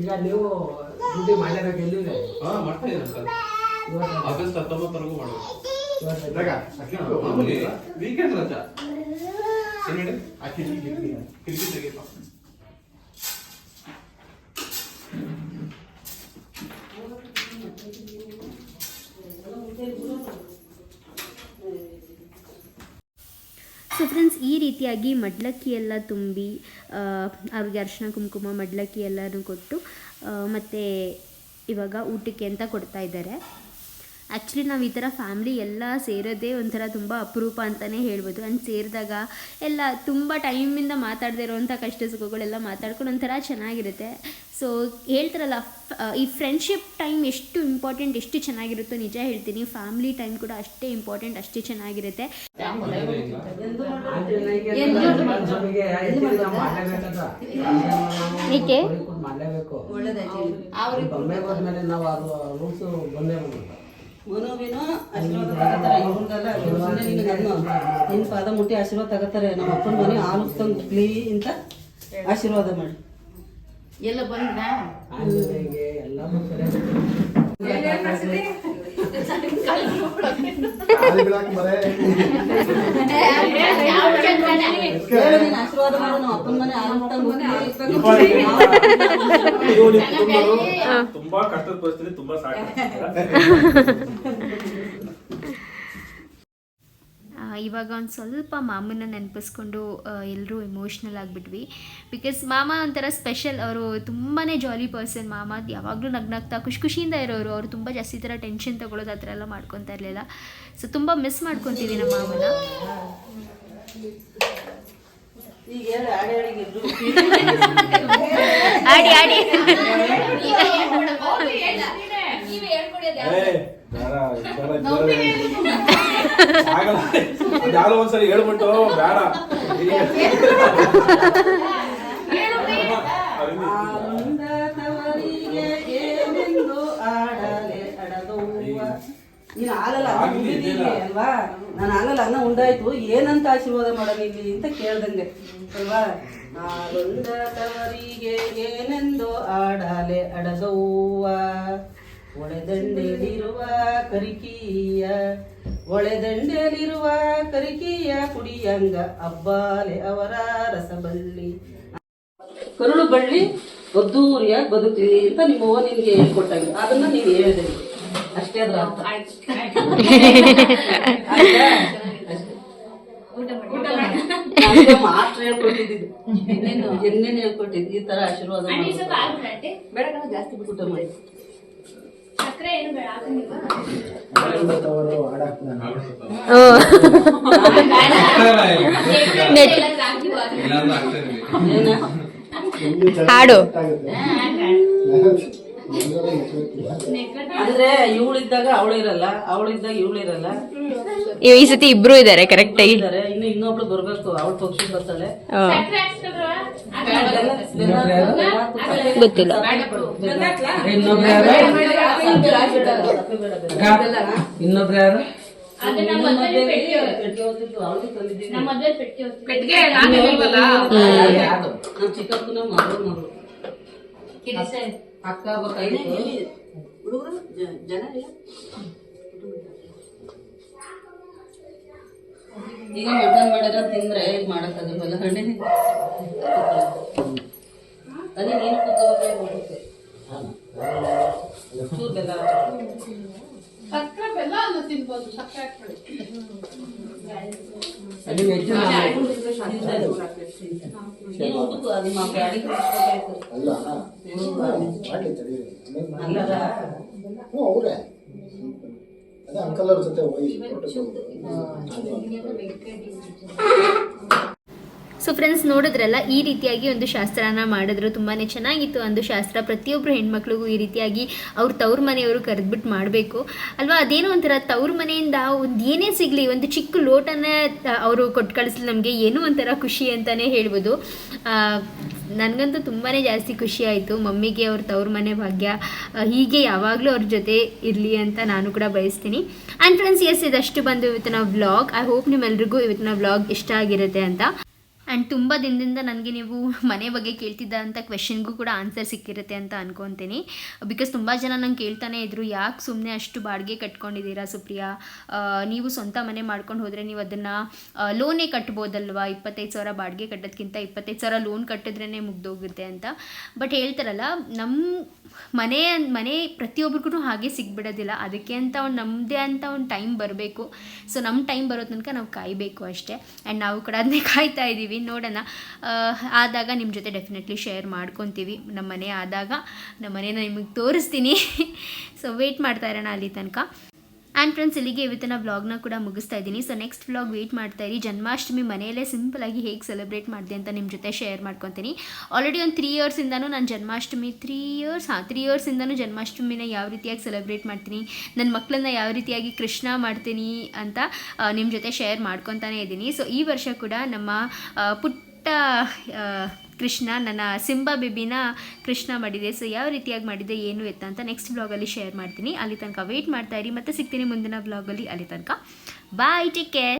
Speaker 7: ಈಗ ನೀವು ಡ್ಯೂಟಿ ಮಾಡ್ಲೇಬೇಕು ಎಲ್ಲಿದೆ
Speaker 8: ಹಾ ಮಾಡ್ತಾ ಇದ್ದೀನಿ ಸರ್. ಆಗಸ್ಟ್ ಹತ್ತೊಂಬತ್ತರೆಗೂ ಮಾಡಬೇಕು ವೀಕೆಂಡ್ ರಜಾ. ಏನ್ ಹೇಳಿ? ಆ ಕಿಟಕಿ ಕಿಟಕಿ ಕಿಟಕಿ ತೆಗೀಪ
Speaker 1: ಸೊ ಫ್ರೆಂಡ್ಸ್ ಈ ರೀತಿಯಾಗಿ ಮಡ್ಲಕ್ಕಿ ಎಲ್ಲ ತುಂಬಿ ಅವ್ರಿಗೆ ಅರಿಶಿನ, ಕುಂಕುಮ ಮಡ್ಲಕ್ಕಿ ಎಲ್ಲನೂ ಕೊಟ್ಟು ಮತ್ತು ಇವಾಗ ಊಟಕ್ಕೆ ಅಂತ ಕೊಡ್ತಾ ಇದ್ದಾರೆ. ಆ್ಯಕ್ಚುಲಿ ನಾವು ಈ ಥರ ಫ್ಯಾಮ್ಲಿ ಎಲ್ಲ ಸೇರೋದೇ ಒಂಥರ ತುಂಬ ಅಪರೂಪ ಅಂತಲೇ ಹೇಳ್ಬೋದು. ಆ್ಯಂಡ್ ಸೇರಿದಾಗ ಎಲ್ಲ ತುಂಬ ಟೈಮಿಂದ ಮಾತಾಡದೇ ಇರೋವಂಥ ಕಷ್ಟ ಸುಖಗಳೆಲ್ಲ ಮಾತಾಡ್ಕೊಂಡು ಒಂಥರ ಚೆನ್ನಾಗಿರುತ್ತೆ. ಸೊ ಹೇಳ್ತಾರಲ್ಲ ಈ ಫ್ರೆಂಡ್ಶಿಪ್ ಟೈಮ್ ಎಷ್ಟು ಇಂಪಾರ್ಟೆಂಟ್ ಎಷ್ಟು ಚೆನ್ನಾಗಿರುತ್ತೋ ನಿಜ ಹೇಳ್ತೀನಿ. ಫ್ಯಾಮ್ಲಿ ಟೈಮ್ ಕೂಡ ಅಷ್ಟೇ ಇಂಪಾರ್ಟೆಂಟ್ ಅಷ್ಟೇ ಚೆನ್ನಾಗಿರುತ್ತೆ. ಏಕೆ?
Speaker 3: ಮನುವಿನ ಆಶೀರ್ವಾದ ತಗೋತಾರೆ. ಇವ್ರಿಗೆಲ್ಲ ಸುಮ್ಮನೆ ನಿನಗೆ ಅದನ್ನು ನಿನ್ನ ಪಾದ ಮುಟ್ಟಿ ಆಶೀರ್ವಾದ ತಗೋತಾರೆ. ನಮ್ಮ ಅಪ್ಪನ ಮನೆ ಹಾಲು ತಂದು ಅಂತ ಆಶೀರ್ವಾದ ಮಾಡಿ. ಎಲ್ಲ ಬಂದ ಆಶೀರ್ವಾದ ಮಾಡು ನಮ್ಮ ಅಪ್ಪನ ಮನೆ
Speaker 8: ತುಂಬಾ ಕಷ್ಟದ ಪರಿಸ್ಥಿತಿ ತುಂಬಾ ಸಾಕು
Speaker 1: ಇವಾಗ ಒಂದು ಸ್ವಲ್ಪ ಮಾಮನ ನೆನಪಿಸ್ಕೊಂಡು ಎಲ್ಲರೂ ಎಮೋಷ್ನಲ್ ಆಗಿಬಿಟ್ವಿ. ಬಿಕಾಸ್ ಮಾಮ ಒಂಥರ ಸ್ಪೆಷಲ್ ಅವರು ತುಂಬಾ ಜಾಲಿ ಪರ್ಸನ್ ಮಾಮ. ಯಾವಾಗಲೂ ನಗ್ನಾಗ್ತಾ ಖುಷಿ ಖುಷಿಯಿಂದ ಇರೋರು. ಅವರು ತುಂಬ ಜಾಸ್ತಿ ಥರ ಟೆನ್ಷನ್ ತೊಗೊಳೋದು ಆ ಥರ ಎಲ್ಲ ಮಾಡ್ಕೊತಾ ಇರಲಿಲ್ಲ. ಸೊ ತುಂಬ ಮಿಸ್ ಮಾಡ್ಕೊತೀವಿ ನಮ್ಮ ಮಾಮನ.
Speaker 3: ಆಡಿ
Speaker 1: ಆಡಿ
Speaker 8: ಆಗಲ್ಲ. ಯಾರೋ ಒಂದ್ಸರಿ ಹೇಳ್ಬಿಟ್ಟು ಬೇಡ.
Speaker 3: ನೀನು ಆಗಲ್ಲ. ಅಲ್ವಾ? ನಾನು ಆಗಲ್ಲ ಅನ್ನ ಉಂಡಾಯ್ತು. ಏನಂತ ಆಶೀರ್ವಾದ ಮಾಡಲಿ ಇಲ್ಲಿ ಅಂತ ಕೇಳ್ದಂಗೆ ಅಲ್ವಾ? ಆನಂದ ತವರಿಗೆ ಏನೆಂದು ಆಡಲೆ ಅಡದವ್ವ ಒಳೆದಂಡೆಲಿರುವ ಕರಿಕೀಯ. ಒಳೆದಂಡೆಲಿರುವ ಕರಿಕೆಯ ಕುಡಿಯಂಗ ಅಬ್ಬಾಲೆ ಅವರ ರಸಬಳ್ಳಿ ಕರುಳು ಬಳ್ಳಿ ಒದ್ದೂರಿಯ ಬದುಕಲಿ ಅಂತ ನಿಮ್ಮ ಅವ್ವ ನಿನ್ಗೆ ಹೇಳ್ಕೊಟ್ಟಂಗೆ ಅದನ್ನ ನೀನು ಹೇಳಿದೆ ಅಷ್ಟೇ ಅದ್ರ ಅರ್ಥ ಮಾಸ್ಟರ್ ಹೇಳ್ಕೊಟ್ಟಿದ್ದು ಎನ್ನೇನು ಹೇಳ್ಕೊಟ್ಟಿದ್ದು ಈ ತರ ಆಶೀರ್ವಾದ ಊಟ ಮಾಡಿ?
Speaker 9: ಹಾಡು.
Speaker 3: ಅಂದ್ರೆ ಇವಳಿದ್ದಾಗ ಅವಳು ಇರಲ್ಲ ಅವಳಿದ್ದಾಗ ಇವಳು ಇರಲ್ಲ.
Speaker 9: ಈ ಸತಿ ಇಬ್ರು ಇದ್ದಾರೆ ಕರೆಕ್ಟ್ ಆಗಿ.
Speaker 3: ಇದ್ದಾರೆ ಇನ್ನು ಇನ್ನೊಬ್ಳು ಬರ್ಬೇಕು ಅವಳು ಪಕ್ಷಿ ಬರ್ತಾಳೆ.
Speaker 9: ಗೊತ್ತಿಲ್ಲ.
Speaker 7: ಇನ್ನೊಬ್ರು ಯಾರು?
Speaker 3: ಚಿಕ್ಕಪ್ಪನ ಮಗಳು. ಮಗಳು ಅಕ್ಕ ಹುಡುಗರು ಜನ ಇಲ್ಲ ಈಗ ಮಟನ್ ಮಾಡಿದ್ರೆ ತಿಂದ್ರೆ ಈಗ ಮಾಡಕ್ಕಾಗಲ್ವಲ್ಲ ಹಣ್ಣೆ ಅದೇ ನೀನು ಕೂತ್ಕೋಬೇಕು ಹೋಗುತ್ತೆ. ಚೂರು ಬೆಲ್ಲ
Speaker 7: ಅನ್ನ ನೀನು
Speaker 3: ಊಟಕ್ಕೂ ಅದು ಕೂತ್ಕೋಬೇಕು. ಅಲ್ಲದ
Speaker 10: ಅವರೇ. ಅದೇ ಅಂಕಲ್ ಅವ್ರ ಜೊತೆ ಹೋಗಿ
Speaker 1: ಸೊ ಫ್ರೆಂಡ್ಸ್ ನೋಡಿದ್ರಲ್ಲ, ಈ ರೀತಿಯಾಗಿ ಒಂದು ಶಾಸ್ತ್ರನ ಮಾಡಿದ್ರು. ತುಂಬಾ ಚೆನ್ನಾಗಿತ್ತು ಒಂದು ಶಾಸ್ತ್ರ. ಪ್ರತಿಯೊಬ್ಬರು ಹೆಣ್ಮಕ್ಳಿಗೂ ಈ ರೀತಿಯಾಗಿ ಅವ್ರ ತವ್ರ ಮನೆಯವರು ಕರೆದ್ಬಿಟ್ಟು ಮಾಡಬೇಕು. ಅಲ್ವಾ? ಅದೇನೋ ಒಂಥರ ತವ್ರ ಮನೆಯಿಂದ ಒಂದು ಏನೇ ಸಿಗಲಿ, ಒಂದು ಚಿಕ್ಕ ಲೋಟನ ಅವರು ಕೊಟ್ಟು ಕಳಿಸ್ಲಿ ನಮಗೆ ಏನೋ ಒಂಥರ ಖುಷಿ ಅಂತಲೇ ಹೇಳ್ಬೋದು. ನನಗಂತೂ ತುಂಬಾ ಜಾಸ್ತಿ ಖುಷಿ ಆಯಿತು. ಮಮ್ಮಿಗೆ ಅವ್ರ ತವ್ರ ಮನೆ ಭಾಗ್ಯ ಹೀಗೆ ಯಾವಾಗಲೂ ಅವ್ರ ಜೊತೆ ಇರಲಿ ಅಂತ ನಾನು ಕೂಡ ಬಯಸ್ತೀನಿ. ಆ್ಯಂಡ್ ಫ್ರೆಂಡ್ಸ್ ಎಸ್ ಇದಷ್ಟು ಬಂದು ಇವತ್ತಿನ ವ್ಲಾಗ್ ಐ ಹೋಪ್ ನಿಮ್ಮೆಲ್ರಿಗೂ ಇವತ್ತಿನ ವ್ಲಾಗ್ ಇಷ್ಟ ಆಗಿರುತ್ತೆ ಅಂತ. ಆ್ಯಂಡ್ ತುಂಬ ದಿನದಿಂದ ನನಗೆ ನೀವು ಮನೆ ಬಗ್ಗೆ ಕೇಳ್ತಿದ್ದಂಥ ಕ್ವೆಶನ್ಗೂ ಕೂಡ ಆನ್ಸರ್ ಸಿಕ್ಕಿರುತ್ತೆ ಅಂತ ಅನ್ಕೊತೀನಿ. ಬಿಕಾಸ್ ತುಂಬ ಜನ ನಂಗೆ ಕೇಳ್ತಾನೆ ಇದ್ರು, ಯಾಕೆ ಸುಮ್ಮನೆ ಅಷ್ಟು ಬಾಡಿಗೆ ಕಟ್ಕೊಂಡಿದ್ದೀರಾ ಸುಪ್ರಿಯಾ? ನೀವು ಸ್ವಂತ ಮನೆ ಮಾಡ್ಕೊಂಡು ಹೋದರೆ ನೀವು ಅದನ್ನು ಲೋನೇ ಕಟ್ಬೋದಲ್ವಾ? ಇಪ್ಪತ್ತೈದು ಸಾವಿರ ಬಾಡಿಗೆ ಕಟ್ಟೋದಕ್ಕಿಂತ ಇಪ್ಪತ್ತೈದು ಸಾವಿರ ಲೋನ್ ಕಟ್ಟಿದ್ರೇ ಮುಗ್ದೋಗುತ್ತೆ ಅಂತ. ಬಟ್ ಹೇಳ್ತಾರಲ್ಲ ನಮ್ಮ ಮನೆ ಮನೆ ಪ್ರತಿಯೊಬ್ರಿಗೂ ಹಾಗೆ ಸಿಗ್ಬಿಡೋದಿಲ್ಲ. ಅದಕ್ಕೆ ಅಂತ ಒಂದು ನಮ್ಮದೇ ಅಂತ ಒಂದು ಟೈಮ್ ಬರಬೇಕು. ಸೊ ನಮ್ಮ ಟೈಮ್ ಬರೋ ತನಕ ನಾವು ಕಾಯಬೇಕು ಅಷ್ಟೇ. ಆ್ಯಂಡ್ ನಾವು ಕೂಡ ಅದನ್ನೇ ಕಾಯ್ತಾ ಇದ್ದೀವಿ ನೋಡೋಣ. ಆ, ಆದಾಗ ನಿಮ್ಮ ಜೊತೆ ಡೆಫಿನೆಟ್ಲಿ ಶೇರ್ ಮಾಡ್ಕೊತೀವಿ. ನಮ್ಮ ಮನೆ ಆದಾಗ ನಮ್ಮ ಮನೇನ ನಿಮಗೆ ತೋರಿಸ್ತೀನಿ. ಸೊ ವೆಯ್ಟ್ ಮಾಡ್ತಾ ಇರೋಣ ಅಲ್ಲಿ ತನಕ. ಆ್ಯಂಡ್ ಫ್ರೆಂಡ್ಸ್ ಇಲ್ಲಿಗೆ ಇವತ್ತಿನ ವ್ಲಾಗ್ನ ಕೂಡ ಮುಗಿಸ್ತಾ ಇದ್ದೀನಿ. ಸೊ ನೆಕ್ಸ್ಟ್ ವ್ಲಾಗ್ ವೆಯ್ಟ್ ಮಾಡ್ತಾ ಇರಿ. ಜನ್ಮಾಷ್ಟಮಿ ಮನೆಯಲ್ಲೇ ಸಿಂಪಲಾಗಿ ಹೇಗೆ ಸೆಲೆಬ್ರೇಟ್ ಮಾಡಿದೆ ಅಂತ ನಿಮ್ಮ ಜೊತೆ ಶೇರ್ ಮಾಡ್ಕೊತೀನಿ. ಆಲ್ರೆಡಿ ಒಂದು ತ್ರೀ ಇಯರ್ಸಿಂದನೂ ನಾನು ಜನ್ಮಾಷ್ಟಮಿ ತ್ರೀ ಇಯರ್ಸ್ ಹಾಂ ತ್ರೀ ಇಯರ್ಸಿಂದನೂ ಜನ್ಮಾಷ್ಟಮಿನ ಯಾವ ರೀತಿಯಾಗಿ ಸೆಲೆಬ್ರೇಟ್ ಮಾಡ್ತೀನಿ ನನ್ನ ಮಕ್ಕಳನ್ನ ಯಾವ ರೀತಿಯಾಗಿ ಕೃಷ್ಣ ಮಾಡ್ತೀನಿ ಅಂತ ನಿಮ್ಮ ಜೊತೆ ಶೇರ್ ಮಾಡ್ಕೊತಾನೆ ಇದ್ದೀನಿ. ಸೊ ಈ ವರ್ಷ ಕೂಡ ನಮ್ಮ ಪುಟ್ಟ ಕೃಷ್ಣ, ನನ್ನ ಸಿಂಬಾ ಬಿಬಿನ ಕೃಷ್ಣ ಮಾಡಿದೆ. ಸೊ ಯಾವ ರೀತಿಯಾಗಿ ಮಾಡಿದೆ, ಏನು ಎತ್ತ ಅಂತ ನೆಕ್ಸ್ಟ್ ಬ್ಲಾಗಲ್ಲಿ ಶೇರ್ ಮಾಡ್ತೀನಿ. ಅಲ್ಲಿ ತನಕ ವೆಯ್ಟ್ ಮಾಡ್ತಾ ಇರಿ. ಮತ್ತೆ ಸಿಗ್ತೀನಿ ಮುಂದಿನ ಬ್ಲಾಗಲ್ಲಿ ಅಲ್ಲಿ. ತನಕ. Bye take care